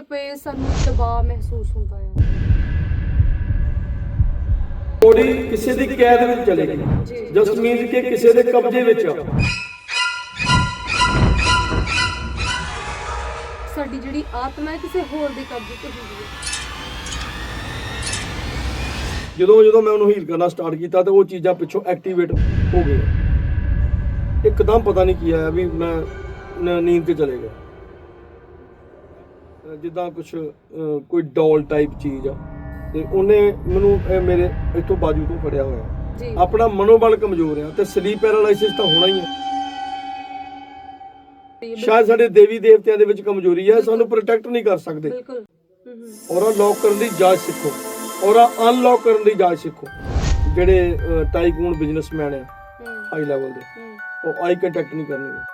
ਸੁੱਤੇ ਪਏ ਸਾਨੂੰ ਦਬਾਅ ਮਹਿਸੂਸ ਹੁੰਦਾ ਹੈ ਬੋਡੀ ਕਿਸੇ ਦੀ ਕੈਦ ਵਿੱਚ ਚਲੇ ਗਈ। ਜੀ। ਜਸਟ ਮੀਨਸ ਕਿ ਕਿਸੇ ਦੇ ਕਬਜ਼ੇ ਵਿੱਚ ਆ। ਸਾਡੀ ਜਿਹੜੀ ਆਤਮਾ ਹੈ ਕਿਸੇ ਹੋਰ ਦੇ ਕਬਜ਼ੇ ਤੇ ਹੁੰਦੀ ਹੈ ਜਦੋਂ ਜਦੋਂ ਮੈਂ ਉਹਨੂੰ ਹੀਲ ਕਰਨਾ ਸਟਾਰਟ ਕੀਤਾ ਤੇ ਉਹ ਚੀਜ਼ਾਂ ਪਿੱਛੋਂ ਐਕਟੀਵੇਟ ਹੋ ਗਈਆਂ। ਇੱਕਦਮ ਪਤਾ ਨਹੀਂ ਕੀ ਆਇਆ ਵੀ ਮੈਂ ਨੀਂਦ ਤੇ ਚਲੇ ਗਿਆ। ਜਿੱਦਾਂ ਕੁਝ ਕੋਈ ਡੋਲ ਟਾਈਪ ਚੀਜ਼ ਆ। ਤੇ ਉਹਨੇ ਮੈਨੂੰ ਇਹ ਮੇਰੇ ਇੱਥੋਂ ਬਾਜੂ ਤੋਂ ਫੜਿਆ ਹੋਇਆ। ਜੀ। ਆਪਣਾ ਮਨੋਬਲ ਕਮਜ਼ੋਰ ਆ ਤੇ ਸਲੀਪ ਪੈਰਾਲਾਈਸਿਸ ਤਾਂ ਹੋਣਾ ਹੀ ਹੈ ਸ਼ਾਇਦ ਸਾਡੇ ਦੇਵੀ ਦੇਵਤਿਆਂ ਦੇ ਵਿੱਚ ਕਮਜ਼ੋਰੀ ਹੈ ਸਾਨੂੰ ਪ੍ਰੋਟੈਕਟ ਨਹੀਂ ਕਰ ਸਕਦੇ। ਬਿਲਕੁਲ। ਹਮ ਔਰਾ ਲੌਕ ਕਰਨ ਦੀ ਜਾਚ ਸਿੱਖੋ। ਔਰਾ ਅਨਲੌਕ ਕਰਨ ਦੀ ਜਾਚ ਸਿੱਖੋ। ਜਿਹੜੇ ਟਾਈਕੂਨ ਬਿਜ਼ਨਸਮੈਨ ਆ ਹਾਈ ਲੈਵਲ ਦੇ। ਉਹ ਆਈ ਕੰਟੈਕਟ ਨਹੀਂ ਕਰਨਗੇ।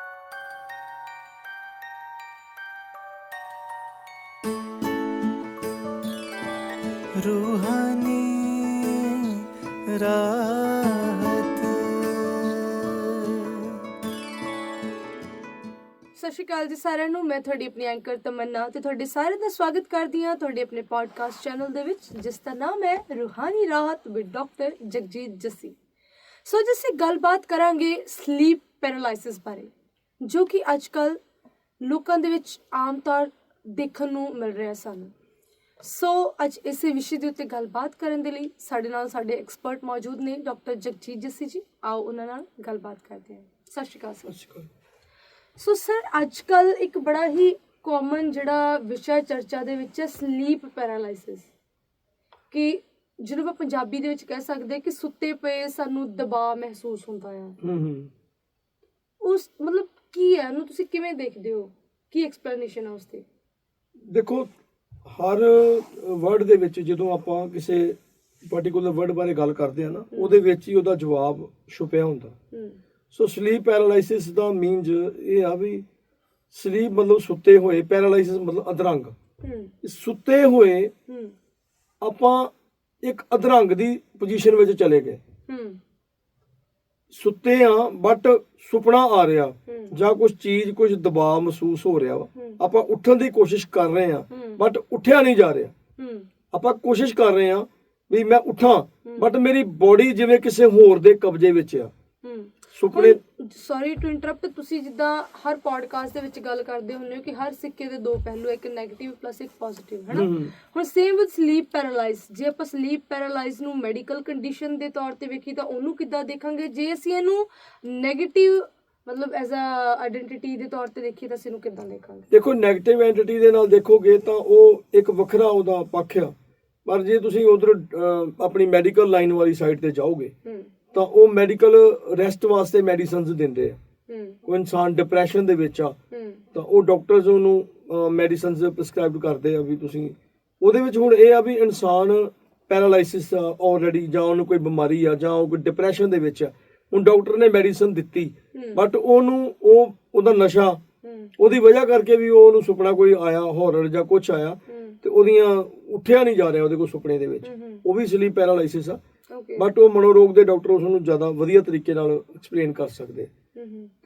ਅਕਾਲ ਜੀ ਸਾਰਿਆਂ ਨੂੰ, ਮੈਂ ਤੁਹਾਡੀ ਆਪਣੀ ਐਂਕਰ ਤਮੰਨਾ ਤੇ ਤੁਹਾਡੇ ਸਾਰਿਆਂ ਦਾ ਸਵਾਗਤ ਕਰਦੀ ਹਾਂ ਤੁਹਾਡੇ ਆਪਣੇ ਪੋਡਕਾਸਟ ਚੈਨਲ ਦੇ ਵਿੱਚ, ਜਿਸ ਦਾ ਨਾਮ ਹੈ Roohani Rahat with doctor Jagjit Jassi. So ਜਿਸ ਅਸੀਂ ਗੱਲਬਾਤ ਕਰਾਂਗੇ ਸਲੀਪ ਪੈਰਾਲਾਈਸਿਸ ਬਾਰੇ, ਜੋ ਕਿ ਅੱਜਕੱਲ ਲੋਕਾਂ ਦੇ ਵਿੱਚ ਆਮ ਤੌਰ ਦੇਖਣ ਨੂੰ ਮਿਲ ਰਿਹਾ ਸਾਨੂੰ। ਸੋ ਅੱਜ ਇਸੇ ਵਿਸ਼ੇ ਦੇ ਉੱਤੇ ਗੱਲਬਾਤ ਕਰਨ ਦੇ ਲਈ ਸਾਡੇ ਨਾਲ ਸਾਡੇ ਐਕਸਪਰਟ ਮੌਜੂਦ ਨੇ ਡਾਕਟਰ ਜਗਜੀਤ ਜੱਸੀ ਜੀ। ਆਓ ਉਹਨਾਂ ਨਾਲ ਗੱਲਬਾਤ ਕਰਦੇ ਹਾਂ। ਸਤਿ ਸ਼੍ਰੀ ਅਕਾਲ ਸਤਿ ਸ਼੍ਰੀ ਅਕਾਲ। ਸੋ ਸਰ ਅੱਜ ਕੱਲ ਇੱਕ ਬੜਾ ਹੀ ਕਾਮਨ ਜਿਹੜਾ ਵਿਸ਼ਾ ਚਰਚਾ ਦੇ ਵਿੱਚ ਹੈ ਸਲੀਪ ਪੈਰਾਲਾਈਸਿਸ ਕਿ ਜਿਹਨੂੰ ਆਪਾਂ ਪੰਜਾਬੀ ਦੇ ਵਿੱਚ ਕਹਿ ਸਕਦੇ ਕਿ ਸੁੱਤੇ ਪਏ ਸਾਨੂੰ ਦਬਾਅ ਮਹਿਸੂਸ ਹੁੰਦਾ ਹੂੰ ਹੂੰ। ਉਸ ਮਤਲਬ ਕੀ ਹੈ? ਉਹਨੂੰ ਤੁਸੀਂ ਕਿਵੇਂ ਦੇਖਦੇ ਹੋ? ਕੀ ਐਕਸਪਲੇਨੇਸ਼ਨ ਹੈ ਉਸ ਦੀ ਦੇਖੋ ਹਰ ਵਰਡ ਦੇ ਵਿੱਚ ਜਦੋਂ ਆਪਾਂ ਕਿਸੇ ਪਾਰਟਿਕੂਲਰ ਵਰਡ ਬਾਰੇ ਗੱਲ ਕਰਦੇ ਆ ਨਾ ਉਹਦੇ ਵਿੱਚ ਹੀ ਉਹਦਾ ਜਵਾਬ ਛੁਪਿਆ ਹੁੰਦਾ। ਹੂੰ। ਸੋ ਸਲੀਪ ਪੈਰਾਲਾਈਸਿਸ ਦਾ ਮੀਨਸ ਇਹ ਆ ਵੀ ਸਲੀਪ ਮਤਲਬ ਸੁੱਤੇ ਹੋਏ ਪੈਰਾਲਾਈਸਿਸ ਮਤਲਬ ਅਧਰੰਗ। ਹੂੰ। ਸੁੱਤੇ ਹੋਏ ਹੂੰ। ਆਪਾਂ ਇੱਕ ਅਧਰੰਗ ਦੀ ਪੋਜੀਸ਼ਨ ਵਿੱਚ ਚਲੇ ਗਏ। ਹੂੰ। ਸੁੱਤੇ ਆ ਬਟ ਸੁਪਨਾ ਆ ਰਿਹਾ। ਜਾਂ ਕੁਝ ਚੀਜ਼ ਕੁਝ ਦਬਾਅ ਮਹਿਸੂਸ ਹੋ ਰਿਹਾ ਵਾ। ਆਪਾਂ ਉੱਠਣ ਦੀ ਕੋਸ਼ਿਸ਼ ਕਰ ਰਹੇ ਆ। ਬਟ ਉੱਠਿਆ ਨਹੀਂ ਜਾ ਰਿਹਾ। ਹੂੰ। ਆਪਾਂ ਕੋਸ਼ਿਸ਼ ਕਰ ਰਹੇ ਆ ਵੀ ਮੈਂ ਉੱਠਾਂ ਬਟ ਮੇਰੀ ਬੋਡੀ ਜਿਵੇਂ ਕਿਸੇ ਹੋਰ ਦੇ ਕਬਜ਼ੇ ਵਿੱਚ ਆ। ਹੂੰ। ਸੁਪਨੇ ਸੌਰੀ ਟੂ ਇੰਟਰਰਪਟ ਤੁਸੀਂ ਜਿੱਦਾਂ ਹਰ ਪੋਡਕਾਸਟ ਦੇ ਵਿੱਚ ਗੱਲ ਕਰਦੇ ਹੁੰਦੇ ਹੋ ਕਿ ਹਰ ਸਿੱਕੇ ਦੇ ਦੋ ਪਹਿਲੂ ਇੱਕ 네ਗੇਟਿਵ ਪਲੱਸ ਇੱਕ ਪੋਜ਼ਿਟਿਵ ਹੈਨਾ? ਹੁਣ ਸੇਮ ਵਿਦ ਸਲੀਪ ਪੈਰਾਲਾਈਜ਼ ਜੇ ਆਪਾਂ ਸਲੀਪ ਪੈਰਾਲਾਈਜ਼ ਨੂੰ ਮੈਡੀਕਲ ਕੰਡੀਸ਼ਨ ਦੇ ਤੌਰ ਤੇ ਵੇਖੀ ਤਾਂ ਉਹਨੂੰ ਕਿੱਦਾਂ ਦੇਖਾਂਗੇ? ਜੇ ਅਸੀਂ ਇਹਨੂੰ 네ਗੇਟਿਵ ਮਤਲਬ ਐਜ਼ ਅ ਆਇਡੈਂਟੀਟੀ ਦੇ ਤੌਰ ਤੇ ਦੇਖੀਏ ਤਾਂ ਇਹਨੂੰ ਕਿੱਦਾਂ ਦੇਖਾਂਗੇ? ਦੇਖੋ 네ਗੇਟਿਵ ਐਂਟੀਟੀ ਦੇ ਨਾਲ ਦੇਖੋਗੇ ਤਾਂ ਉਹ ਇੱਕ ਵੱਖਰਾ ਉਹਦਾ ਪੱਖ ਆ। ਪਰ ਜੇ ਤੁਸੀਂ ਉਧਰ ਆਪਣੀ ਮੈਡੀਕਲ ਲਾਈਨ ਵਾਲੀ ਸਾਈਡ ਤੇ ਜਾਓਗੇ ਤਾਂ ਉਹ ਮੈਡੀਕਲ ਰੈਸਟ ਵਾਸਤੇ ਮੈਡੀਸਿਨਸ ਦਿੰਦੇ ਆ। ਕੋਈ ਇਨਸਾਨ ਡਿਪਰੈਸ਼ਨ ਦੇ ਵਿੱਚ ਆ। ਤਾਂ ਉਹ ਡਾਕਟਰਸ ਉਹਨੂੰ ਮੈਡੀਸਿਨਸ ਪ੍ਰਸਕ੍ਰਾਈਬ ਕਰਦੇ ਆ ਵੀ ਤੁਸੀਂ ਉਹਦੇ ਵਿੱਚ ਹੁਣ ਇਹ ਆ ਵੀ ਇਨਸਾਨ ਪੈਰਾਲਾਈਸਿਸ ਆਲਰੇਡੀ ਜਾਂ ਉਹਨੂੰ ਕੋਈ ਬਿਮਾਰੀ ਆ ਜਾਂ ਉਹ ਕੋਈ ਡਿਪਰੈਸ਼ਨ ਦੇ ਵਿੱਚ ਆ। ਹੁਣ ਡਾਕਟਰ ਨੇ ਮੈਡੀਸਿਨ ਦਿੱਤੀ। ਬਟ ਉਹਨੂੰ ਉਹ ਉਹਦਾ ਨਸ਼ਾ ਉਹਦੀ ਵਜ੍ਹਾ ਕਰਕੇ ਵੀ ਉਹ ਉਹਨੂੰ ਸੁਪਨਾ ਕੋਈ ਆਇਆ ਹਾਰਰ ਜਾਂ ਕੁਝ ਆਇਆ ਤੇ ਉਹਦੀਆਂ ਉੱਠਿਆ ਨਹੀਂ ਜਾ ਰਿਹਾ ਉਹਦੇ ਕੋਲ ਸੁਪਨੇ ਦੇ ਵਿੱਚ। ਉਹ ਵੀ ਸਲੀਪ ਪੈਰਾਲਾਈਸਿਸ ਆ। ਬਟ ਉਹ ਮਨੋਰੋਗ ਦੇ ਡਾਕਟਰ ਉਸ ਨੂੰ ਜ਼ਿਆਦਾ ਵਧੀਆ ਤਰੀਕੇ ਨਾਲ ਐਕਸਪਲੇਨ ਕਰ ਸਕਦੇ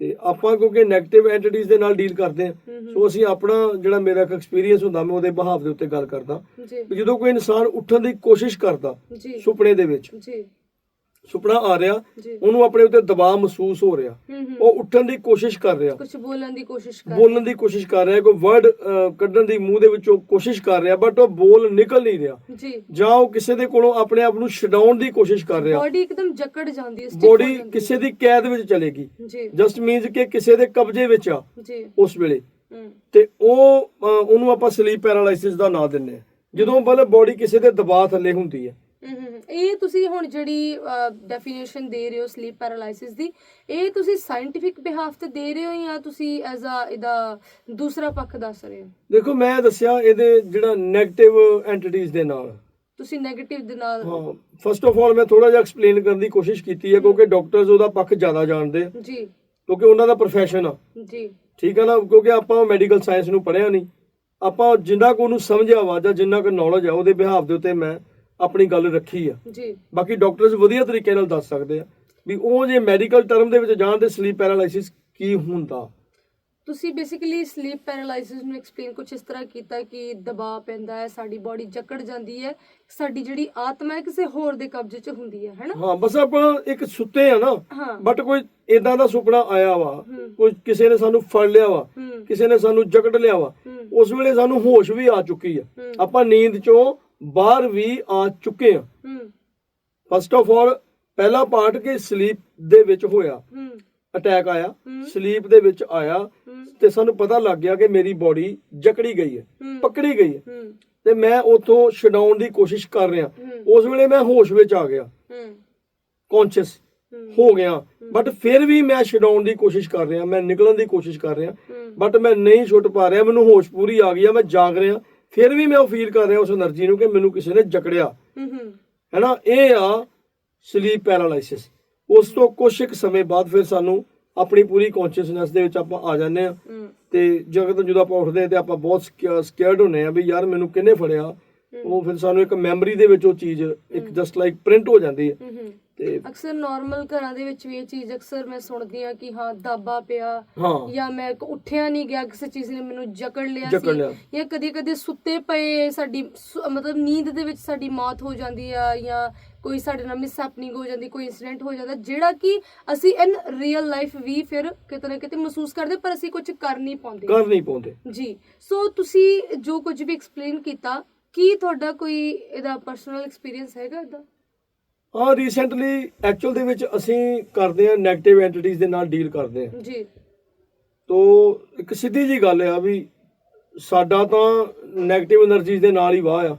ਤੇ ਆਪਾਂ ਕਿਉਂਕਿ 네ਗੇਟਿਵ ਐਂਟੀਟੀਜ਼ ਦੇ ਨਾਲ ਡੀਲ ਕਰਦੇ ਆ। ਸੋ ਅਸੀਂ ਆਪਣਾ ਜਿਹੜਾ ਮੇਰਾ ਇੱਕ ਐਕਸਪੀਰੀਅੰਸ ਹੁੰਦਾ ਮੈਂ ਉਹਦੇ ਬਹਾਵ ਦੇ ਉੱਤੇ ਗੱਲ ਕਰਦਾ। ਜਦੋਂ ਕੋਈ ਇਨਸਾਨ ਉੱਠਣ ਦੀ ਕੋਸ਼ਿਸ਼ ਕਰਦਾ ਸੁਪਨੇ ਦੇ ਵਿੱਚ ਜੀ। ਸੁਪਨਾ ਆ ਰਿਹਾ ਜੀ। ਉਹਨੂੰ ਆਪਣੇ ਉੱਤੇ ਦਬਾਅ ਮਹਿਸੂਸ ਹੋ ਰਿਹਾ। ਹੂੰ ਹੂੰ। ਉਹ ਉੱਠਣ ਦੀ ਕੋਸ਼ਿਸ਼ ਕਰ ਰਿਹਾ। ਕੁਝ ਬੋਲਣ ਦੀ ਕੋਸ਼ਿਸ਼ ਕਰ ਬੋਲਣ ਦੀ ਕੋਸ਼ਿਸ਼ ਕਰ ਰਿਹਾ ਕੋਈ ਵਰਡ ਕੱਢਣ ਦੀ ਮੂੰਹ ਦੇ ਵਿੱਚੋਂ ਕੋਸ਼ਿਸ਼ ਕਰ ਰਿਹਾ ਬਟ ਉਹ ਬੋਲ ਨਿਕਲ ਨਹੀਂ ਰਿਹਾ। ਜੀ। ਜਾਂ ਉਹ ਕਿਸੇ ਦੇ ਕੋਲੋਂ ਆਪਣੇ ਆਪ ਨੂੰ ਛਡਾਉਣ ਦੀ ਕੋਸ਼ਿਸ਼ ਕਰ ਰਿਹਾ। ਬੋਡੀ ਇੱਕਦਮ ਜਕੜ ਜਾਂਦੀ ਹੈ stiff ਹੋ ਬੋਡੀ ਜਾਂਦੀ ਕਿਸੇ ਦੀ ਕੈਦ ਵਿੱਚ ਚਲੇਗੀ। ਜੀ। ਜਸਟ ਮੀਨਸ ਕਿ ਕਿਸੇ ਦੇ ਕਬਜ਼ੇ ਵਿੱਚ ਆ ਜੀ। ਉਸ ਵੇਲੇ। ਹੂੰ। ਤੇ ਉਹ ਉਹਨੂੰ ਆਪਾਂ ਸਲੀਪ ਪੈਰਾਲਾਈਸਿਸ ਦਾ ਨਾਂ ਦਿੰਦੇ ਆ ਜਦੋਂ ਮਤਲਬ ਬੋਡੀ ਕਿਸੇ ਦੇ ਦਬਾਅ ਥੱਲੇ ਹੁੰਦੀ ਹੈ। ਇਹ ਤੁਸੀਂ ਹੁਣ ਜਿਹੜੀ ਡੈਫੀਨੇਸ਼ਨ ਦੇ ਰਹੇ ਹੋ ਸਲੀਪ ਪੈਰਾਲਾਈਸਿਸ ਦੀ ਇਹ ਤੁਸੀਂ ਸਾਇੰਟਿਫਿਕ ਬਿਹਾਫ ਤੇ ਦੇ ਰਹੇ ਹੋ ਜਾਂ ਤੁਸੀਂ ਐਜ਼ ਅ ਇਹਦਾ ਦੂਸਰਾ ਪੱਖ ਦੱਸ ਰਹੇ ਹੋ? ਦੇਖੋ ਮੈਂ ਦੱਸਿਆ ਇਹਦੇ ਜਿਹੜਾ 네ਗੇਟਿਵ ਐਂਟੀਟੀਜ਼ ਦੇ ਨਾਲ। ਤੁਸੀਂ 네ਗੇਟਿਵ ਦੇ ਨਾਲ ਹਾਂ। ਫਸਟ ਆਫ ਆਲ ਮੈਂ ਥੋੜਾ ਜਿਹਾ ਐਕਸਪਲੇਨ ਕਰਨ ਦੀ ਕੋਸ਼ਿਸ਼ ਕੀਤੀ ਹੈ ਕਿਉਂਕਿ ਡਾਕਟਰਸ ਉਹਦਾ ਪੱਖ ਜ਼ਿਆਦਾ ਜਾਣਦੇ ਆ। ਜੀ। ਕਿਉਂਕਿ ਉਹਨਾਂ ਦਾ profession ਆ। ਜੀ। ਠੀਕ ਹੈ ਨਾ? ਕਿਉਂਕਿ ਆਪਾਂ ਮੈਡੀਕਲ ਸਾਇੰਸ ਨੂੰ ਪੜ੍ਹਿਆ ਨਹੀਂ ਆਪਾਂ ਜਿੰਨਾ ਕੋ ਉਹਨੂੰ ਸਮਝਿਆ ਵਾ ਜਾਂ ਜਿੰਨਾ ਕੋ ਨੌਲੇਜ ਆ ਉਹਦੇ ਬਿਹਾਫ ਦੇ ਉੱਤੇ ਮੈਂ ਆਪਣੀ ਗੱਲ ਰੱਖੀ ਆ। ਜੀ। ਬਾਕੀ ਡਾਕਟਰਸ ਵਧੀਆ ਤਰੀਕੇ ਨਾਲ ਦੱਸ ਸਕਦੇ ਆ ਵੀ ਉਹ ਜੇ ਮੈਡੀਕਲ ਟਰਮ ਦੇ ਵਿੱਚ ਜਾਣਦੇ ਸਲੀਪ ਪੈਰਾਲਾਈਸਿਸ ਕੀ ਹੁੰਦਾ? ਤੁਸੀਂ ਬੇਸਿਕਲੀ ਸਲੀਪ ਪੈਰਾਲਾਈਸਿਸ ਨੂੰ ਐਕਸਪਲੇਨ ਕੁਝ ਇਸ ਤਰ੍ਹਾਂ ਕੀਤਾ ਕਿ ਦਬਾਅ ਪੈਂਦਾ ਹੈ ਸਾਡੀ ਬਾਡੀ ਜਕੜ ਜਾਂਦੀ ਹੈ ਸਾਡੀ ਜਿਹੜੀ ਆਤਮਾ ਹੈ ਕਿਸੇ ਹੋਰ ਦੇ ਕਬਜ਼ੇ 'ਚ ਹੁੰਦੀ ਹੈ ਹੈਨਾ? ਹਾਂ ਬਸ ਆਪਾਂ ਇੱਕ ਸੁੱਤੇ ਆ ਨਾ ਬਟ ਕੋਈ ਇਦਾਂ ਦਾ ਸੁਪਨਾ ਆਇਆ ਵਾ। ਕੋਈ ਕਿਸੇ ਨੇ ਸਾਨੂੰ ਫੜ ਲਿਆ ਵਾ ਕਿਸੇ ਨੇ ਸਾਨੂੰ ਜਕੜ ਲਿਆ ਵਾ ਉਸ ਵੇਲੇ ਸਾਨੂੰ ਹੋਸ਼ ਵੀ ਆ ਚੁੱਕੀ ਆ। ਆਪਾਂ ਨੀਂਦ ਚੋਂ ਬਾਹਰ ਵੀ ਆ ਚੁੱਕੇ ਆ। ਹੂੰ। ਫਸਟ ਆਫ ਆਲ ਪਹਿਲਾ ਪਾਰਟ ਕਿ ਸਲੀਪ ਦੇ ਵਿੱਚ ਹੋਇਆ। ਹੂੰ। ਅਟੈਕ ਆਇਆ। ਸਲੀਪ ਦੇ ਵਿੱਚ ਆਇਆ। ਤੇ ਸਾਨੂੰ ਪਤਾ ਲੱਗ ਗਿਆ ਕਿ ਮੇਰੀ ਬਾਡੀ ਜਕੜੀ ਗਈ ਹੈ। ਪਕੜੀ ਗਈ ਹੈ। ਤੇ ਮੈਂ ਉਥੋਂ ਛਡਾਉਣ ਦੀ ਕੋਸ਼ਿਸ਼ ਕਰ ਰਿਹਾ। ਉਸ ਵੇਲੇ ਮੈਂ ਹੋਸ਼ ਵਿੱਚ ਆ ਗਿਆ। ਹੂੰ। ਕੌਨਸ਼ੀਅਸ ਹੂੰ। ਗਿਆ। ਬਟ ਫਿਰ ਵੀ ਮੈਂ ਛਡਾਉਣ ਦੀ ਕੋਸ਼ਿਸ਼ ਕਰ ਰਿਹਾ। ਮੈਂ ਨਿਕਲਣ ਦੀ ਕੋਸ਼ਿਸ਼ ਕਰ ਰਿਹਾ। ਬਟ ਮੈਂ ਨਹੀਂ ਛੁੱਟ ਪਾ ਰਿਹਾ। ਮੈਨੂੰ ਹੋਸ਼ ਪੂਰੀ ਆ ਗਈ ਆ ਮੈਂ ਜਾਗ ਰਿਹਾ। ਫਿਰ ਵੀ ਮੈਂ ਉਹ ਫੀਲ ਕਰ ਰਿਹਾ ਉਸ એનર્ਜੀ ਨੂੰ ਕਿ ਮੈਨੂੰ ਕਿਸੇ ਨੇ ਜਕੜਿਆ। ਹੈ ਨਾ ਇਹ ਆ ਸਲੀਪ ਪੈਰਾਲਾਈਸਿਸ ਉਸ ਤੋਂ ਕੁਝ ਇੱਕ ਸਮੇਂ ਬਾਅਦ ਫਿਰ ਸਾਨੂੰ ਆਪਣੀ ਪੂਰੀ ਕੌਨਸ਼ੀਅਸਨੈਸ ਦੇ ਵਿੱਚ ਆਪਾਂ ਆ ਜਾਂਦੇ ਆ ਤੇ ਜਗਤ ਜਦੋਂ ਆਪਾਂ ਉੱਠਦੇ ਆ ਤੇ ਆਪਾਂ ਬਹੁਤ ਸਕੇਅਰਡ ਹੁੰਨੇ ਆ ਵੀ ਯਾਰ ਮੈਨੂੰ ਕਿਹਨੇ ਫੜਿਆ? ਉਹ ਫਿਰ ਸਾਨੂੰ ਇੱਕ ਮੈਮਰੀ ਦੇ ਵਿੱਚ ਉਹ ਚੀਜ਼ ਇੱਕ ਜਸਟ ਲਾਈਕ ਪ੍ਰਿੰਟ ਹੋ ਜਾਂਦੀ ਹੈ। ਤੇ ਅਕਸਰ ਨਾਰਮਲ ਘਰਾਂ ਦੇ ਵਿੱਚ ਵੀ ਇਹ ਚੀਜ਼ ਅਕਸਰ ਮੈਂ ਸੁਣਦੀ ਆ ਕਿ ਹਾਂ ਦਾਬਾ ਪਿਆ ਜਾਂ ਮੈਂ ਉੱਠਿਆ ਨਹੀਂ ਗਿਆ ਕਿਸੇ ਚੀਜ਼ ਨੇ ਮੈਨੂੰ ਜਕੜ ਲਿਆ। ਸੀ ਜਾਂ ਕਦੇ ਕਦੇ ਸੁੱਤੇ ਪਏ ਸਾਡੀ ਮਤਲਬ ਨੀਂਦ ਦੇ ਵਿੱਚ ਸਾਡੀ ਮੌਤ ਹੋ ਜਾਂਦੀ ਆ ਜਾਂ ਕੋਈ ਸਾਡੇ ਨਾਲ ਮਿਸ ਹੈਪਨਿੰਗ ਹੋ ਜਾਂਦੀ ਕੋਈ ਇਨਸੀਡੈਂਟ ਹੋ ਜਾਂਦਾ ਜਿਹੜਾ ਕਿ ਅਸੀਂ ਇਨ ਰੀਅਲ ਲਾਈਫ ਵੀ ਫਿਰ ਕਿਤੇ ਨਾ ਕਿਤੇ ਮਹਿਸੂਸ ਕਰਦੇ ਪਰ ਅਸੀਂ ਕੁਝ ਕਰ ਨਹੀਂ ਪਾਉਂਦੇ। ਕਰ ਨਹੀਂ ਪਾਉਂਦੇ। ਜੀ। ਸੋ ਤੁਸੀਂ ਜੋ ਕੁਝ ਵੀ ਐਕਸਪਲੇਨ ਕੀਤਾ ਕੀ ਤੁਹਾਡਾ ਕੋਈ ਇਹਦਾ ਪਰਸਨਲ ਐਕਸਪੀਰੀਅੰਸ ਹੈਗਾ ਇਹਦਾ ਆ ਰੀਸੈਂਟਲੀ ਐਕਚੁਅਲ ਦੇ ਵਿੱਚ ਅਸੀਂ ਕਰਦੇ ਆ ਨੈਗੇਟਿਵ ਐਂਟੀਟੀਜ਼ ਦੇ ਨਾਲ ਡੀਲ ਕਰਦੇ ਆ ਜੀ। ਤੋਂ ਇੱਕ ਸਿੱਧੀ ਜੀ ਗੱਲ ਆ ਵੀ ਸਾਡਾ ਤਾਂ ਨੈਗੇਟਿਵ એનર્ਜੀਜ਼ ਦੇ ਨਾਲ ਹੀ ਵਾਹ ਆ।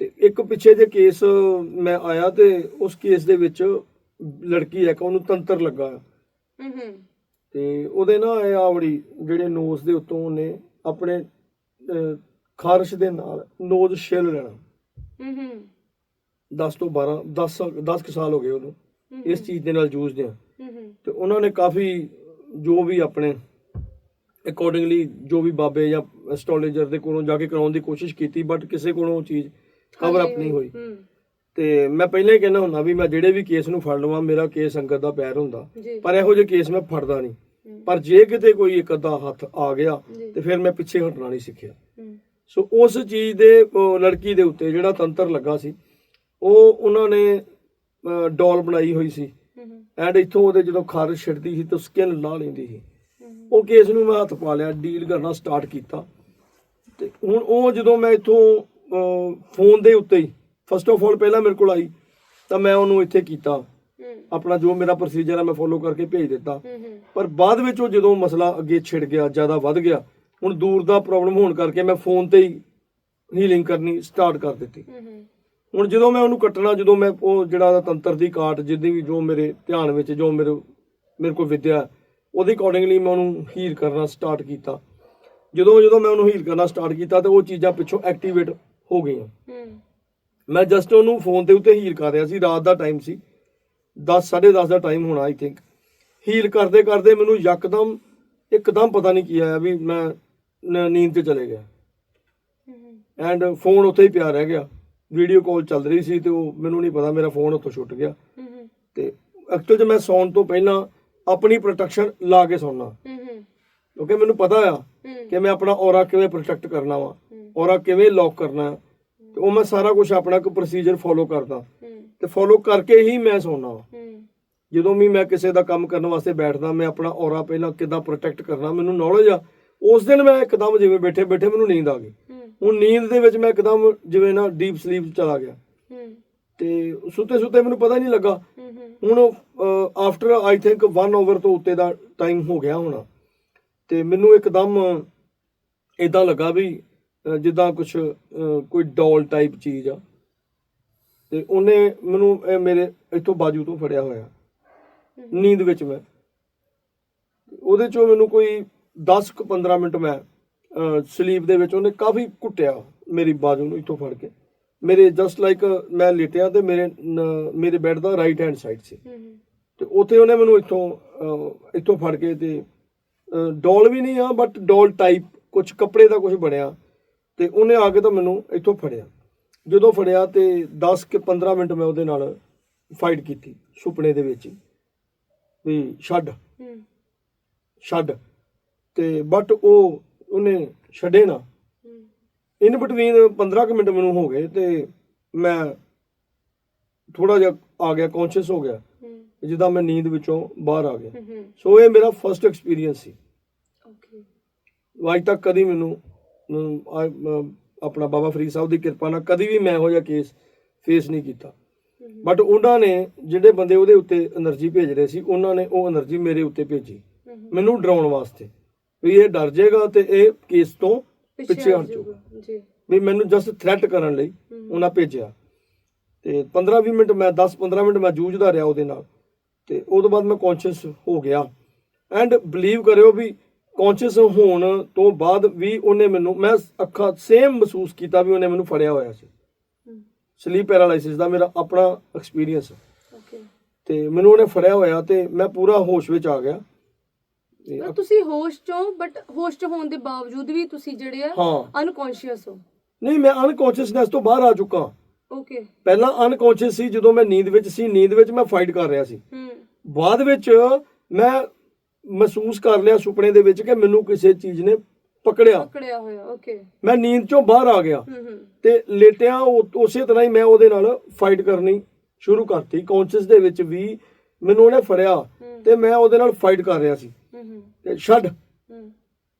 ਤੇ ਇੱਕ ਪਿੱਛੇ ਜੇ ਕੇਸ ਮੈਂ ਆਇਆ ਤੇ ਉਸ ਕੇਸ ਦੇ ਵਿੱਚ ਲੜਕੀ ਇੱਕ ਉਹਨੂੰ ਤੰਤਰ ਲੱਗਾ ਹੂੰ ਹੂੰ। ਤੇ ਉਹਦੇ ਨਾ ਇਹ ਆਵੜੀ ਜਿਹੜੇ ਨੋਸ ਦੇ ਉੱਤੋਂ ਉਹਨੇ ਆਪਣੇ ਖਾਰਸ਼ ਦੇ ਨਾਲ ਨੋਜ਼ ਛਿੱਲ ਲੈਣਾ। ਹੂੰ ਹੂੰ। 10 ਤੋਂ 12 10 10 ਕੁ ਸਾਲ ਹੋ ਗਏ ਉਹਨੂੰ। ਇਸ ਚੀਜ਼ ਦੇ ਨਾਲ ਜੂਝਦੇ ਆ ਹੂੰ ਹੂੰ। ਤੇ ਉਹਨਾਂ ਨੇ ਕਾਫੀ ਜੋ ਵੀ ਆਪਣੇ ਅਕੋਰਡਿੰਗਲੀ ਜੋ ਵੀ ਬਾਬੇ ਜਾਂ ਐਸਟ੍ਰੋਲੋਜਰ ਦੇ ਕੋਲੋਂ ਜਾ ਕੇ ਕਰਾਉਣ ਦੀ ਕੋਸ਼ਿਸ਼ ਕੀਤੀ ਬਟ ਕਿਸੇ ਕੋਲੋਂ ਉਹ ਚੀਜ਼ ਕਵਰ ਅਪ ਨਹੀਂ ਹੋਈ। ਤੇ ਮੈਂ ਪਹਿਲਾਂ ਹੀ ਕਹਿੰਦਾ ਹੁੰਦਾ ਵੀ ਮੈਂ ਜਿਹੜੇ ਵੀ ਕੇਸ ਨੂੰ ਫੜ ਲਵਾਂ ਮੇਰਾ ਕੇਸ ਅੰਗਦ ਦਾ ਪੈਰ ਹੁੰਦਾ। ਪਰ ਇਹੋ ਜਿਹੇ ਕੇਸ ਮੈਂ ਫੜਦਾ ਨਹੀਂ। ਪਰ ਜੇ ਕਿਤੇ ਕੋਈ ਇੱਕ ਅੱਧਾ ਹੱਥ ਆ ਗਿਆ। ਤੇ ਫਿਰ ਮੈਂ ਪਿੱਛੇ ਹਟਣਾ ਨਹੀਂ ਸਿੱਖਿਆ। ਸੋ ਉਸ ਚੀਜ਼ ਦੇ ਲੜਕੀ ਦੇ ਉੱਤੇ ਜਿਹੜਾ ਤੰਤਰ ਲੱਗਾ ਸੀ ਉਹ ਉਹਨਾਂ ਨੇ ਡੋਲ ਬਣਾਈ ਹੋਈ ਸੀ। ਐਂਡ ਇੱਥੋਂ ਉਹਦੇ ਜਦੋਂ ਖਾਰਸ਼ ਛਿੜਦੀ ਸੀ ਤਾਂ ਸਕਿਨ ਲਾ ਲੈਂਦੀ ਸੀ। ਉਹ ਕੇਸ ਨੂੰ ਮੈਂ ਹੱਥ ਪਾ ਲਿਆ ਡੀਲ ਕਰਨਾ ਸਟਾਰਟ ਕੀਤਾ। ਤੇ ਹੁਣ ਉਹ ਜਦੋਂ ਮੈਂ ਇੱਥੋਂ ਫੋਨ ਦੇ ਉੱਤੇ ਹੀ ਫਸਟ ਆਫ ਆਲ ਪਹਿਲਾਂ ਮੇਰੇ ਕੋਲ ਆਈ ਤਾਂ ਮੈਂ ਉਹਨੂੰ ਇੱਥੇ ਕੀਤਾ। ਆਪਣਾ ਜੋ ਮੇਰਾ ਪ੍ਰੋਸੀਜਰ ਹੈ ਮੈਂ ਫੋਲੋ ਕਰਕੇ ਭੇਜ ਦਿੱਤਾ। ਪਰ ਬਾਅਦ ਵਿੱਚ ਉਹ ਜਦੋਂ ਮਸਲਾ ਅੱਗੇ ਛਿੜ ਗਿਆ ਜ਼ਿਆਦਾ ਵੱਧ ਗਿਆ ਹੁਣ ਦੂਰ ਦਾ ਪ੍ਰੋਬਲਮ ਹੋਣ ਕਰਕੇ ਮੈਂ ਫੋਨ ਤੇ ਹੀ ਹੀਲਿੰਗ ਕਰਨੀ ਸਟਾਰਟ ਕਰ ਦਿੱਤੀ। ਹੁਣ ਜਦੋਂ ਮੈਂ ਉਹਨੂੰ ਕੱਟਣਾ ਜਦੋਂ ਮੈਂ ਉਹ ਜਿਹੜਾ ਤੰਤਰ ਦੀ ਕਾਟ ਜਿੱਦੀ ਵੀ ਜੋ ਮੇਰੇ ਧਿਆਨ ਵਿੱਚ ਜੋ ਮੇਰੇ ਮੇਰੇ ਕੋਲ ਵਿਦਿਆ ਉਹਦੇ ਅਕੋਰਡਿੰਗਲੀ ਮੈਂ ਉਹਨੂੰ ਹੀਲ ਕਰਨਾ ਸਟਾਰਟ ਕੀਤਾ। ਜਦੋਂ ਜਦੋਂ ਮੈਂ ਉਹਨੂੰ ਹੀਲ ਕਰਨਾ ਸਟਾਰਟ ਕੀਤਾ ਤੇ ਉਹ ਚੀਜ਼ਾਂ ਪਿੱਛੋਂ ਐਕਟੀਵੇਟ ਹੋ ਗਈਆਂ। ਮੈਂ ਜਸਟ ਉਹਨੂੰ ਫੋਨ ਦੇ ਉੱਤੇ ਹੀਲ ਕਰ ਰਿਹਾ ਸੀ ਰਾਤ ਦਾ ਟਾਈਮ ਸੀ। 10 10:30 ਦਾ ਟਾਈਮ ਹੋਣਾ ਆਈ ਥਿੰਕ ਹੀਲ ਕਰਦੇ ਕਰਦੇ ਮੈਨੂੰ ਯਕਦਮ ਇੱਕਦਮ ਪਤਾ ਨਹੀਂ ਕੀ ਆਇਆ ਵੀ ਮੈਂ ਨ- ਨੀਂਦ ਤੇ ਚਲੇ ਗਿਆ। ਐਂਡ ਫੋਨ ਉੱਥੇ ਹੀ ਪਿਆ ਰਹਿ ਗਿਆ। ਵੀਡੀਓ ਕਾਲ ਚੱਲ ਰਹੀ ਸੀ ਤੇ ਉਹ ਮੈਨੂੰ ਨਹੀਂ ਪਤਾ, ਮੇਰਾ ਫੋਨ ਉੱਥੋਂ ਛੁੱਟ ਗਿਆ। ਤੇ ਐਕਚੁਅਲ 'ਚ ਮੈਂ ਸੌਣ ਤੋਂ ਪਹਿਲਾਂ ਆਪਣੀ ਪ੍ਰੋਟੈਕਸ਼ਨ ਲਾ ਕੇ ਸੌਣਾ। ਕਿਉਂਕਿ ਮੈਨੂੰ ਪਤਾ ਆ ਹੂੰ ਕਿ ਮੈਂ ਆਪਣਾ ਔਰਾ ਕਿਵੇਂ ਪ੍ਰੋਟੈਕਟ ਕਰਨਾ ਵਾ ਹੂੰ ਔਰਾ ਕਿਵੇਂ ਲੌਕ ਕਰਨਾ। ਹੈ। ਤੇ ਉਹ ਮੈਂ ਸਾਰਾ ਕੁਝ ਆਪਣਾ ਇੱਕ ਪ੍ਰੋਸੀਜਰ ਫੋਲੋ ਕਰਦਾ। ਤੇ ਫੋਲੋ ਕਰਕੇ ਹੀ ਮੈਂ ਸੌਣਾ ਵਾ। ਜਦੋਂ ਵੀ ਮੈਂ ਕਿਸੇ ਦਾ ਕੰਮ ਕਰਨ ਵਾਸਤੇ ਬੈਠਦਾ, ਮੈਂ ਆਪਣਾ ਔਰਾ ਪਹਿਲਾਂ ਕਿਦਾਂ ਪ੍ਰੋਟੈਕਟ ਕਰਨਾ, ਮੈਨੂੰ ਨੌਲੇਜ ਆ। ਉਸ ਦਿਨ ਮੈਂ ਇੱਕਦਮ ਜਿਵੇਂ ਬੈਠੇ ਬੈਠੇ ਮੈਨੂੰ ਨੀਂਦ ਆ ਗਈ। ਹੂੰ। ਹੁਣ ਨੀਂਦ ਦੇ ਵਿੱਚ ਮੈਂ ਇੱਕਦਮ ਜਿਵੇਂ ਨਾ ਡੀਪ ਸਲੀਪ ਚਲਾ ਗਿਆ। ਹੂੰ। ਤੇ ਸੁੱਤੇ ਸੁੱਤੇ ਮੈਨੂੰ ਪਤਾ ਹੀ ਨਹੀਂ ਲੱਗਾ। ਹੂੰ ਹੂੰ। ਹੁਣ ਆਫਟਰ ਆਈ ਥਿੰਕ 1 ਆਵਰ ਤੋਂ ਉੱਤੇ ਦਾ ਟਾਈਮ ਹੋ ਗਿਆ ਹੋਣਾ। ਤੇ ਮੈਨੂੰ ਇੱਕਦਮ ਇਦਾਂ ਲੱਗਾ ਵੀ ਜਿੱਦਾਂ ਕੁਝ ਕੋਈ ਡੋਲ ਟਾਈਪ ਚੀਜ਼ ਆ। ਤੇ ਉਹਨੇ ਮੈਨੂੰ ਮੇਰੇ ਇੱਥੋਂ ਬਾਜੂ ਤੋਂ ਫੜਿਆ ਹੋਇਆ। ਨੀਂਦ ਵਿੱਚ ਮੈਂ। ਉਹਦੇ ਚੋਂ ਮੈਨੂੰ ਕੋਈ 10 ਕੁ 15 ਮਿੰਟ ਮੈਂ ਸਲੀਪ ਦੇ ਵਿੱਚ ਉਹਨੇ ਕਾਫੀ ਕੁੱਟਿਆ ਮੇਰੀ ਬਾਜੂ ਨੂੰ ਇੱਥੋਂ ਫੜ ਕੇ। ਮੇਰੇ ਜਸਟ ਲਾਈਕ ਮੈਂ ਲੇਟਿਆ ਤੇ ਮੇਰੇ ਮੇਰੇ ਬੈੱਡ ਦਾ ਰਾਈਟ ਹੈਂਡ ਸਾਈਡ ਸੀ। ਤੇ ਉੱਥੇ ਉਹਨੇ ਮੈਨੂੰ ਇੱਥੋਂ ਇੱਥੋਂ ਫੜ ਕੇ ਤੇ ਡੋਲ ਵੀ ਨਹੀਂ ਆ ਬਟ ਡੋਲ ਟਾਈਪ ਕੁਝ ਕੱਪੜੇ ਦਾ ਕੁਝ ਬਣਿਆ। ਤੇ ਉਹਨੇ ਆ ਕੇ ਤਾਂ ਮੈਨੂੰ ਇੱਥੋਂ ਫੜਿਆ। ਜਦੋਂ ਫੜਿਆ ਤੇ 10 ਕਿ 15 ਮਿੰਟ ਮੈਂ ਉਹਦੇ ਨਾਲ ਫਾਈਟ ਕੀਤੀ ਸੁਪਨੇ ਦੇ ਵਿੱਚ ਵੀ ਛੱਡ। ਛੱਡ। ਤੇ ਬਟ ਉਹ ਉਹਨੇ ਛੱਡੇ ਨਾ। ਇਨ ਬਿਟਵੀਨ 15 ਕੁ ਮਿੰਟ ਮੈਨੂੰ ਹੋ ਗਏ ਤੇ ਮੈਂ ਥੋੜਾ ਜਿਹਾ ਆ ਗਿਆ ਕੌਨਸ਼ੀਅਸ ਹੋ ਗਿਆ। ਜਿੱਦਾਂ ਮੈਂ ਨੀਂਦ ਵਿੱਚੋਂ ਬਾਹਰ ਆ ਗਿਆ। ਸੋ ਇਹ ਮੇਰਾ ਫਰਸਟ ਐਕਸਪੀਰੀਅੰਸ ਸੀ। ਓਕੇ ਅੱਜ ਤੱਕ ਕਦੀ ਮੈਨੂੰ ਆਪਣਾ ਬਾਬਾ ਫਰੀਦ ਸਾਹਿਬ ਦੀ ਕਿਰਪਾ ਨਾਲ ਕਦੀ ਵੀ ਮੈਂ ਇਹੋ ਜਿਹਾ ਕੇਸ ਫੇਸ ਨਹੀਂ ਕੀਤਾ। ਬਟ ਉਹਨਾਂ ਨੇ ਜਿਹੜੇ ਬੰਦੇ ਉਹਦੇ ਉੱਤੇ એનર્ਜੀ ਭੇਜ ਰਹੇ ਸੀ ਉਹਨਾਂ ਨੇ ਉਹ એનર્ਜੀ ਮੇਰੇ ਉੱਤੇ ਭੇਜੀ। ਮੈਨੂੰ ਡਰਾਉਣ ਵਾਸਤੇ। ਵੀ ਇਹ ਡਰ ਜਾਏਗਾ ਤੇ ਇਹ ਕੇਸ ਤੋਂ ਪਿੱਛੇ ਹਟ ਜਾਊਗਾ। ਜੀ। ਵੀ ਮੈਨੂੰ ਜਸਟ ਥ੍ਰੈਟ ਕਰਨ ਲਈ ਉਹਨਾਂ ਭੇਜਿਆ। ਤੇ 15-20 ਮਿੰਟ ਮੈਂ 10-15 ਮਿੰਟ ਮੈਂ ਜੂਝਦਾ ਰਿਹਾ ਉਹਦੇ ਨਾਲ। ਤੇ ਉਹ ਤੋਂ ਬਾਅਦ ਮੈਂ ਕੌਨਸ਼ੀਅਸ ਹੋ ਗਿਆ। ਐਂਡ ਬਲੀਵ ਕਰਿਓ ਵੀ ਕੌਨਸ਼ੀਅਸ ਹੋਣ ਤੋਂ ਬਾਅਦ ਵੀ ਉਹਨੇ ਮੈਨੂੰ ਮੈਂ ਅੱਖਾਂ ਸੇਮ ਮਹਿਸੂਸ ਕੀਤਾ ਵੀ ਉਹਨੇ ਮੈਨੂੰ ਫੜਿਆ ਹੋਇਆ ਸੀ। ਸਲੀਪ ਪੈਰਾਲਾਈਸਿਸ ਦਾ ਮੇਰਾ ਆਪਣਾ ਐਕਸਪੀਰੀਅੰਸ. ਤੇ ਮੈਨੂੰ ਉਹਨੇ ਫੜਿਆ ਹੋਇਆ ਤੇ ਮੈਂ ਪੂਰਾ ਹੋਸ਼ ਵਿੱਚ ਆ ਗਿਆ। ਤੇ ਮਤਲਬ ਤੁਸੀਂ ਹੋਸ਼ ਚੋਂ ਬਟ ਹੋਸ਼ ਚ ਹੋਣ ਦੇ ਬਾਵਜੂਦ ਵੀ ਤੁਸੀਂ ਜਿਹੜੇ ਆ ਹਾਂ। ਅਨਕੌਂਸ਼ੀਅਸ ਹੋ। ਨਹੀਂ ਮੈਂ ਅਨਕੌਂਸ਼ੀਅਸਨੈਸ ਤੋਂ ਬਾਹਰ ਆ ਚੁੱਕਾ। ਓਕੇ ਪਹਿਲਾਂ ਅਨਕੌਂਸ਼ੀਅਸ ਸੀ ਜਦੋਂ ਮੈਂ ਨੀਂਦ ਵਿੱਚ ਸੀ ਨੀਂਦ ਵਿੱਚ ਮੈਂ ਫਾਈਟ ਕਰ ਰਿਹਾ ਸੀ। ਹਮ ਬਾਅਦ ਵਿੱਚ ਮੈਂ ਮਹਿਸੂਸ ਕਰ ਲਿਆ ਸੁਪਨੇ ਦੇ ਵਿੱਚ ਕਿ ਮੈਨੂੰ ਕਿਸੇ ਚੀਜ਼ ਨੇ ਪਕੜਿਆ। ਪਕੜਿਆ ਹੋਇਆ ਓਕੇ ਮੈਂ ਨੀਂਦ ਚੋਂ ਬਾਹਰ ਆ ਗਿਆ। ਹਮ ਹਮ ਤੇ ਲੇਟਿਆ ਉਹ- ਉਸੇ ਤਰ੍ਹਾਂ ਹੀ ਮੈਂ ਉਹਦੇ ਨਾਲ ਫਾਈਟ ਕਰਨੀ ਸ਼ੁਰੂ ਕਰਤੀ। ਕੌਨਸ਼ੀਅਸ ਦੇ ਵਿੱਚ ਵੀ ਮੈਨੂੰ ਉਹਨੇ ਫੜਿਆ ਤੇ ਮੈਂ ਉਹਦੇ ਨਾਲ ਫਾਈਟ ਕਰ ਰਿਹਾ ਸੀ। ਤੇ ਛੱਡ।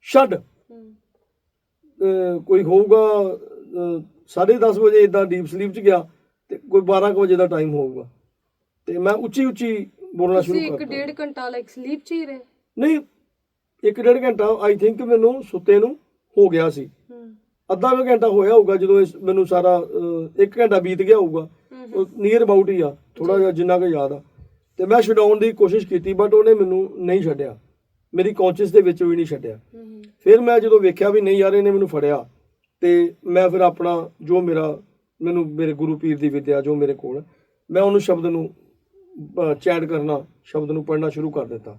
ਛੱਡ। ਕੋਈ ਹੋਊਗਾ 10:30 ਵਜੇ ਇਦਾਂ ਡੀਪ ਸਲੀਪ ਚ ਗਿਆ ਤੇ ਕੋਈ 12 ਕੁ ਵਜੇ ਦਾ ਟਾਈਮ ਹੋਊਗਾ। ਤੇ ਮੈਂ ਉੱਚੀ ਉੱਚੀ ਬੋਲਣਾ ਸ਼ੁਰੂ ਇੱਕ ਕਰਤਾ। ਡੇਢ ਘੰਟਾ ਲਾਈਕ ਸਲੀਪ ਚ ਹੀ ਰਹੇ? ਨਹੀਂ ਇੱਕ ਡੇਢ ਘੰਟਾ ਆਈ ਥਿੰਕ ਮੈਨੂੰ ਸੁੱਤੇ ਨੂੰ ਹੋ ਗਿਆ ਸੀ। ਅੱਧਾ ਕੁ ਘੰਟਾ ਹੋਇਆ ਹੋਊਗਾ ਜਦੋਂ ਇਸ ਮੈਨੂੰ ਸਾਰਾ ਅਹ, ਇੱਕ ਘੰਟਾ ਬੀਤ ਗਿਆ ਹੋਊਗਾ। ਹਮ ਨੀਅਰ ਅਬਾਊਟ ਹੀ ਆ ਥੋੜਾ ਜਿਹਾ ਜਿੰਨਾ ਕੁ ਯਾਦ ਆ। ਤੇ ਮੈਂ ਛਡਾਉਣ ਦੀ ਕੋਸ਼ਿਸ਼ ਕੀਤੀ ਬਟ ਉਹਨੇ ਮੈਨੂੰ ਨਹੀਂ ਛੱਡਿਆ। ਮੇਰੀ ਕੌਨਸ਼ੀਅਸ ਦੇ ਵਿੱਚ ਵੀ ਨਹੀਂ ਛੱਡਿਆ। ਫਿਰ ਮੈਂ ਜਦੋਂ ਵੇਖਿਆ ਵੀ ਨਹੀਂ ਯਾਰ ਇਹਨੇ ਮੈਨੂੰ ਫੜਿਆ ਤੇ ਮੈਂ ਫਿਰ ਆਪਣਾ ਜੋ ਮੇਰਾ ਮੈਨੂੰ ਮੇਰੇ ਗੁਰੂ ਪੀਰ ਦੀ ਵਿਦਿਆ ਜੋ ਮੇਰੇ ਕੋਲ ਮੈਂ ਉਹਨੂੰ ਸ਼ਬਦ ਨੂੰ ਚੈਟ ਕਰਨਾ ਸ਼ਬਦ ਨੂੰ ਪੜ੍ਹਨਾ ਸ਼ੁਰੂ ਕਰ ਦਿੱਤਾ।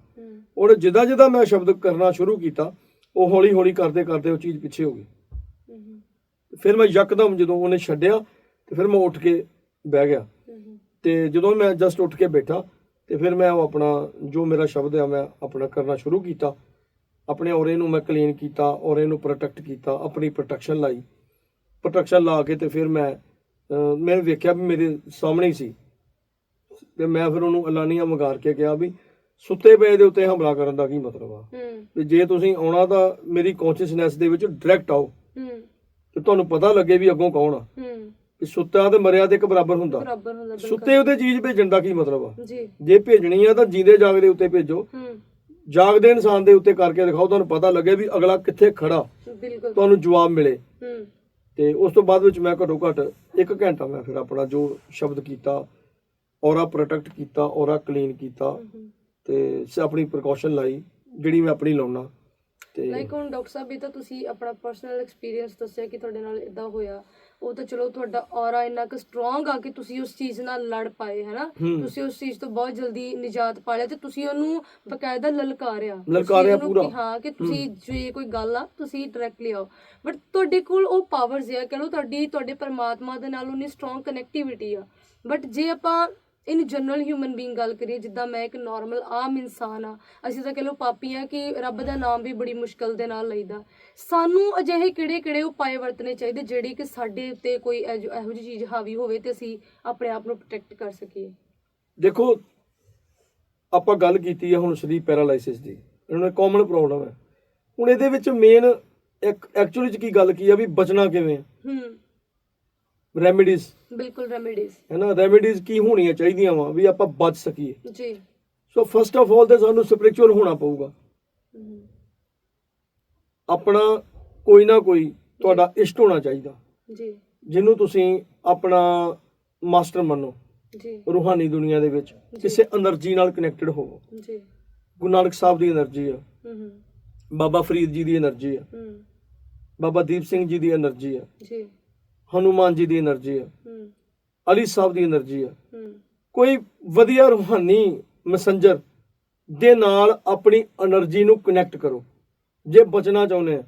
ਔਰ ਜਿੱਦਾਂ ਜਿੱਦਾਂ ਮੈਂ ਸ਼ਬਦ ਕਰਨਾ ਸ਼ੁਰੂ ਕੀਤਾ ਉਹ ਹੌਲੀ ਹੌਲੀ ਕਰਦੇ ਕਰਦੇ ਉਹ ਚੀਜ਼ ਪਿੱਛੇ ਹੋ ਗਈ। ਫਿਰ ਮੈਂ ਯਕਦਮ ਜਦੋਂ ਉਹਨੇ ਛੱਡਿਆ ਤੇ ਫਿਰ ਮੈਂ ਉੱਠ ਕੇ ਬਹਿ ਗਿਆ। ਤੇ ਜਦੋਂ ਮੈਂ ਜਸਟ ਉੱਠ ਕੇ ਬੈਠਾ ਤੇ ਫਿਰ ਮੈਂ ਉਹ ਆਪਣਾ ਜੋ ਮੇਰਾ ਸ਼ਬਦ ਆ ਮੈਂ ਆਪਣਾ ਕਰਨਾ ਸ਼ੁਰੂ ਕੀਤਾ। ਆਪਣੇ ਔਰੇ ਨੂੰ ਮੈਂ ਕਲੀਨ ਕੀਤਾ ਔਰੇ ਨੂੰ ਪ੍ਰੋਟੈਕਟ ਕੀਤਾ ਆਪਣੀ ਪ੍ਰੋਟੈਕਸ਼ਨ ਲਾਈ। ਪ੍ਰੋਟੈਕਸ਼ਨ ਲਾ ਕੇ ਤੇ ਫਿਰ ਮੈਂ ਮੈਂ ਵੇਖਿਆ ਵੀ ਮੇਰੇ ਸਾਹਮਣੇ ਹੀ ਸੀ। ਤੇ ਮੈਂ ਫਿਰ ਉਹਨੂੰ ਅਲਾਨੀਆਂ ਮਗਾਰ ਕੇ ਕਿਹਾ ਵੀ ਸੁੱਤੇ ਪਏ ਦੇ ਉੱਤੇ ਹਮਲਾ ਕਰਨ ਦਾ ਕੀ ਮਤਲਬ ਆ? ਵੀ ਜੇ ਤੁਸੀਂ ਆਉਣਾ ਤਾਂ ਮੇਰੀ ਕੌਨਸ਼ੀਅਸਨੈਸ ਦੇ ਵਿੱਚ ਡਾਇਰੈਕਟ ਆਓ। ਤੇ ਤੁਹਾਨੂੰ ਪਤਾ ਲੱਗੇ ਵੀ ਅੱਗੋਂ ਕੌਣ ਆ। ਸੁੱਤਾ ਤੇ ਮਰਿਆ ਤੇ ਇੱਕ ਬਰਾਬਰ ਹੁੰਦਾ। ਬਰਾਬਰ ਹੁੰਦਾ ਬਿਲਕੁਲ। ਸੁੱਤੇ ਉਹਦੇ ਚੀਜ਼ ਭੇਜਣ ਦਾ ਕੀ ਮਤਲਬ ਆ? ਜੀ। ਜੇ ਭੇਜਣੀ ਆ ਤਾਂ ਜੀਂਦੇ ਜਾਗਦੇ ਉੱਤੇ ਭੇਜੋ। ਹਮ ਜਾਗਦੇ ਇਨਸਾਨ ਦੇ ਉੱਤੇ ਕਰਕੇ ਦਿਖਾਓ ਤੁਹਾਨੂੰ ਪਤਾ ਲੱਗੇ ਵੀ ਅਗਲਾ ਕਿੱਥੇ ਖੜਾ। ਬਿਲਕੁਲ। ਤੁਹਾਨੂੰ ਜਵਾਬ ਮਿਲੇ। ਤੇ ਉਸ ਤੋਂ ਬਾਅਦ ਵਿੱਚ ਮੈਂ ਘੱਟੋ ਘੱਟ 1 ਘੰਟਾ ਮੈਂ ਫਿਰ ਆਪਣਾ ਜੋ ਸ਼ਬਦ ਕੀਤਾ ਔਰਾ ਪ੍ਰੋਟੈਕਟ ਕੀਤਾ ਔਰਾ ਕਲੀਨ ਕੀਤਾ ਹਮ ਤੇ ਸ- ਆਪਣੀ ਪ੍ਰੀਕਾਸ਼ਨ ਲਾਈ ਜਿਹੜੀ ਮੈਂ ਆਪਣੀ ਲਾਉਣਾ ਤੇ ਲਾਈਕ ਹੁਣ ਡਾਕਟਰ ਸਾਹਿਬ ਇਹ ਤਾਂ ਤੁਸੀਂ ਆਪਣਾ ਪਰਸਨਲ ਐਕਸਪੀਰੀਅੰਸ ਦੱਸਿਆ ਕਿ ਤੁਹਾਡੇ ਨਾਲ ਇਦਾਂ ਹੋਇਆ। ਉਹ ਤਾਂ ਚਲੋ ਤੁਹਾਡਾ ਔਰਾ ਇੰਨਾ ਕੁ ਸਟਰੋਂਗ ਆ ਕਿ ਤੁਸੀਂ ਉਸ ਚੀਜ਼ ਨਾਲ ਲੜ ਪਾਏ ਹੈਨਾ? ਹੂੰ। ਤੁਸੀਂ ਉਸ ਚੀਜ਼ ਤੋਂ ਬਹੁਤ ਜਲਦੀ ਨਿਜਾਤ ਪਾ ਲਿਆ ਤੇ ਤੁਸੀਂ ਉਹਨੂੰ ਬਕਾਇਦਾ ਲਲਕਾਰਿਆ। ਤੁਸੀਂ ਲਲਕਾਰਿਆ ਉਹਨੂੰ ਪੂਰਾ। ਕਿ ਹਾਂ ਕਿ ਤੁਸੀਂ ਜੇ ਕੋਈ ਗੱਲ ਆ ਤੁਸੀਂ ਡਾਇਰੈਕਟਲੀ ਆਓ। ਬਟ ਤੁਹਾਡੇ ਕੋਲ ਉਹ ਪਾਵਰਸ ਆ ਕਹ ਲਓ ਤੁਹਾਡੀ ਤੁਹਾਡੇ ਪਰਮਾਤਮਾ ਦੇ ਨਾਲ ਉਨੀ ਸਟਰੋਂਗ ਕਨੈਕਟੀਵਿਟੀ ਆ। ਬਟ ਜੇ ਆਪਾਂ ਇਨ ਜਨਰਲ ਹਿਊਮਨ ਬੀਇੰਗ ਗੱਲ ਕਰੀਏ ਜਿੱਦਾਂ ਮੈਂ ਇੱਕ ਨਾਰਮਲ ਆਮ ਇਨਸਾਨ ਆ ਅਸੀਂ ਤਾਂ ਕਹ ਲਓ ਪਾਪੀ ਆ ਕਿ ਰੱਬ ਦਾ ਨਾਮ ਵੀ ਬੜੀ ਮੁਸ਼ਕਲ ਦੇ ਨਾਲ ਲਈਦਾ। ਸਾਨੂੰ ਅਜਿਹੇ ਕਿਹੜੇ ਕਿਹੜੇ ਉਪਾਅ ਵਰਤਨੇ ਚਾਹੀਦੇ ਜਿਹੜੀ ਕਿ ਸਾਡੇ ਉੱਤੇ ਕੋਈ ਇਹੋ ਇਹੋ ਜਿਹੀ ਚੀਜ਼ ਹਾਵੀ ਹੋਵੇ ਤੇ ਅਸੀਂ ਆਪਣੇ ਆਪ ਨੂੰ ਪ੍ਰੋਟੈਕਟ ਕਰ ਸਕੀਏ? ਦੇਖੋ ਆਪਾਂ ਗੱਲ ਕੀਤੀ ਹੈ ਹੁਣ ਸਲੀਪ ਪੈਰਾਲਾਈਸਿਸ ਦੀ ਇਹਨਾਂ ਨੂੰ ਕਾਮਨ ਪ੍ਰੋਬਲਮ ਹੈ। ਹੁਣ ਇਹਦੇ ਵਿੱਚ ਮੇਨ ਇੱਕ ਐਕਚੁਅਲੀ ਚ ਕੀ ਗੱਲ ਕੀ ਆ ਵੀ ਬਚਣਾ ਕਿਵੇਂ ਹੂੰ। ਰੈਮੇਡੀਜ਼ ਬਿਲਕੁਲ ਰੈਮੇਡੀਜ਼ ਹੈ ਨਾ ਰੈਮੇਡੀਜ਼ ਕੀ ਹੋਣੀਆਂ ਚਾਹੀਦੀਆਂ ਵਾ ਵੀ ਆਪਾਂ ਬਚ ਸਕੀਏ। ਜੀ। ਸੋ ਫਸਟ ਆਫ ਆਲ ਤੇ ਸਾਨੂੰ ਸਪਿਰਚੁਅਲ ਹੋਣਾ ਪਊਗਾ। ਆਪਣਾ ਕੋਈ ਨਾ ਕੋਈ ਤੁਹਾਡਾ ਇਸ਼ਟ ਹੋਣਾ ਚਾਹੀਦਾ। ਜੀ। ਜਿਹਨੂੰ ਤੁਸੀਂ ਆਪਣਾ ਮਾਸਟਰ ਮੰਨੋ। ਜੀ। ਰੂਹਾਨੀ ਦੁਨੀਆ ਦੇ ਵਿੱਚ ਕਿਸੇ એનર્ਜੀ ਨਾਲ ਕਨੈਕਟਡ ਹੋਵੋ। ਜੀ। ਗੁਰੂ ਨਾਨਕ ਸਾਹਿਬ ਦੀ એનર્ਜੀ ਆ। ਹੂੰ ਬਾਬਾ ਫਰੀਦ ਜੀ ਦੀ એનર્ਜੀ ਆ। ਹੂੰ। ਬਾਬਾ ਦੀਪ ਸਿੰਘ ਜੀ ਦੀ એનર્ਜੀ ਆ। ਜੀ। ਹਨੂਮਾਨ ਜੀ ਦੀ એનર્ਜੀ ਆ। ਅਲੀ ਸਾਹਿਬ ਦੀ એનર્ਜੀ ਆ। ਕੋਈ ਵਧੀਆ ਰੂਹਾਨੀ ਮੈਸੇਂਜਰ ਦੇ ਨਾਲ ਆਪਣੀ એનર્ਜੀ ਨੂੰ ਕਨੈਕਟ ਕਰੋ। ਜੇ ਬਚਣਾ ਚਾਹੁੰਦੇ ਆ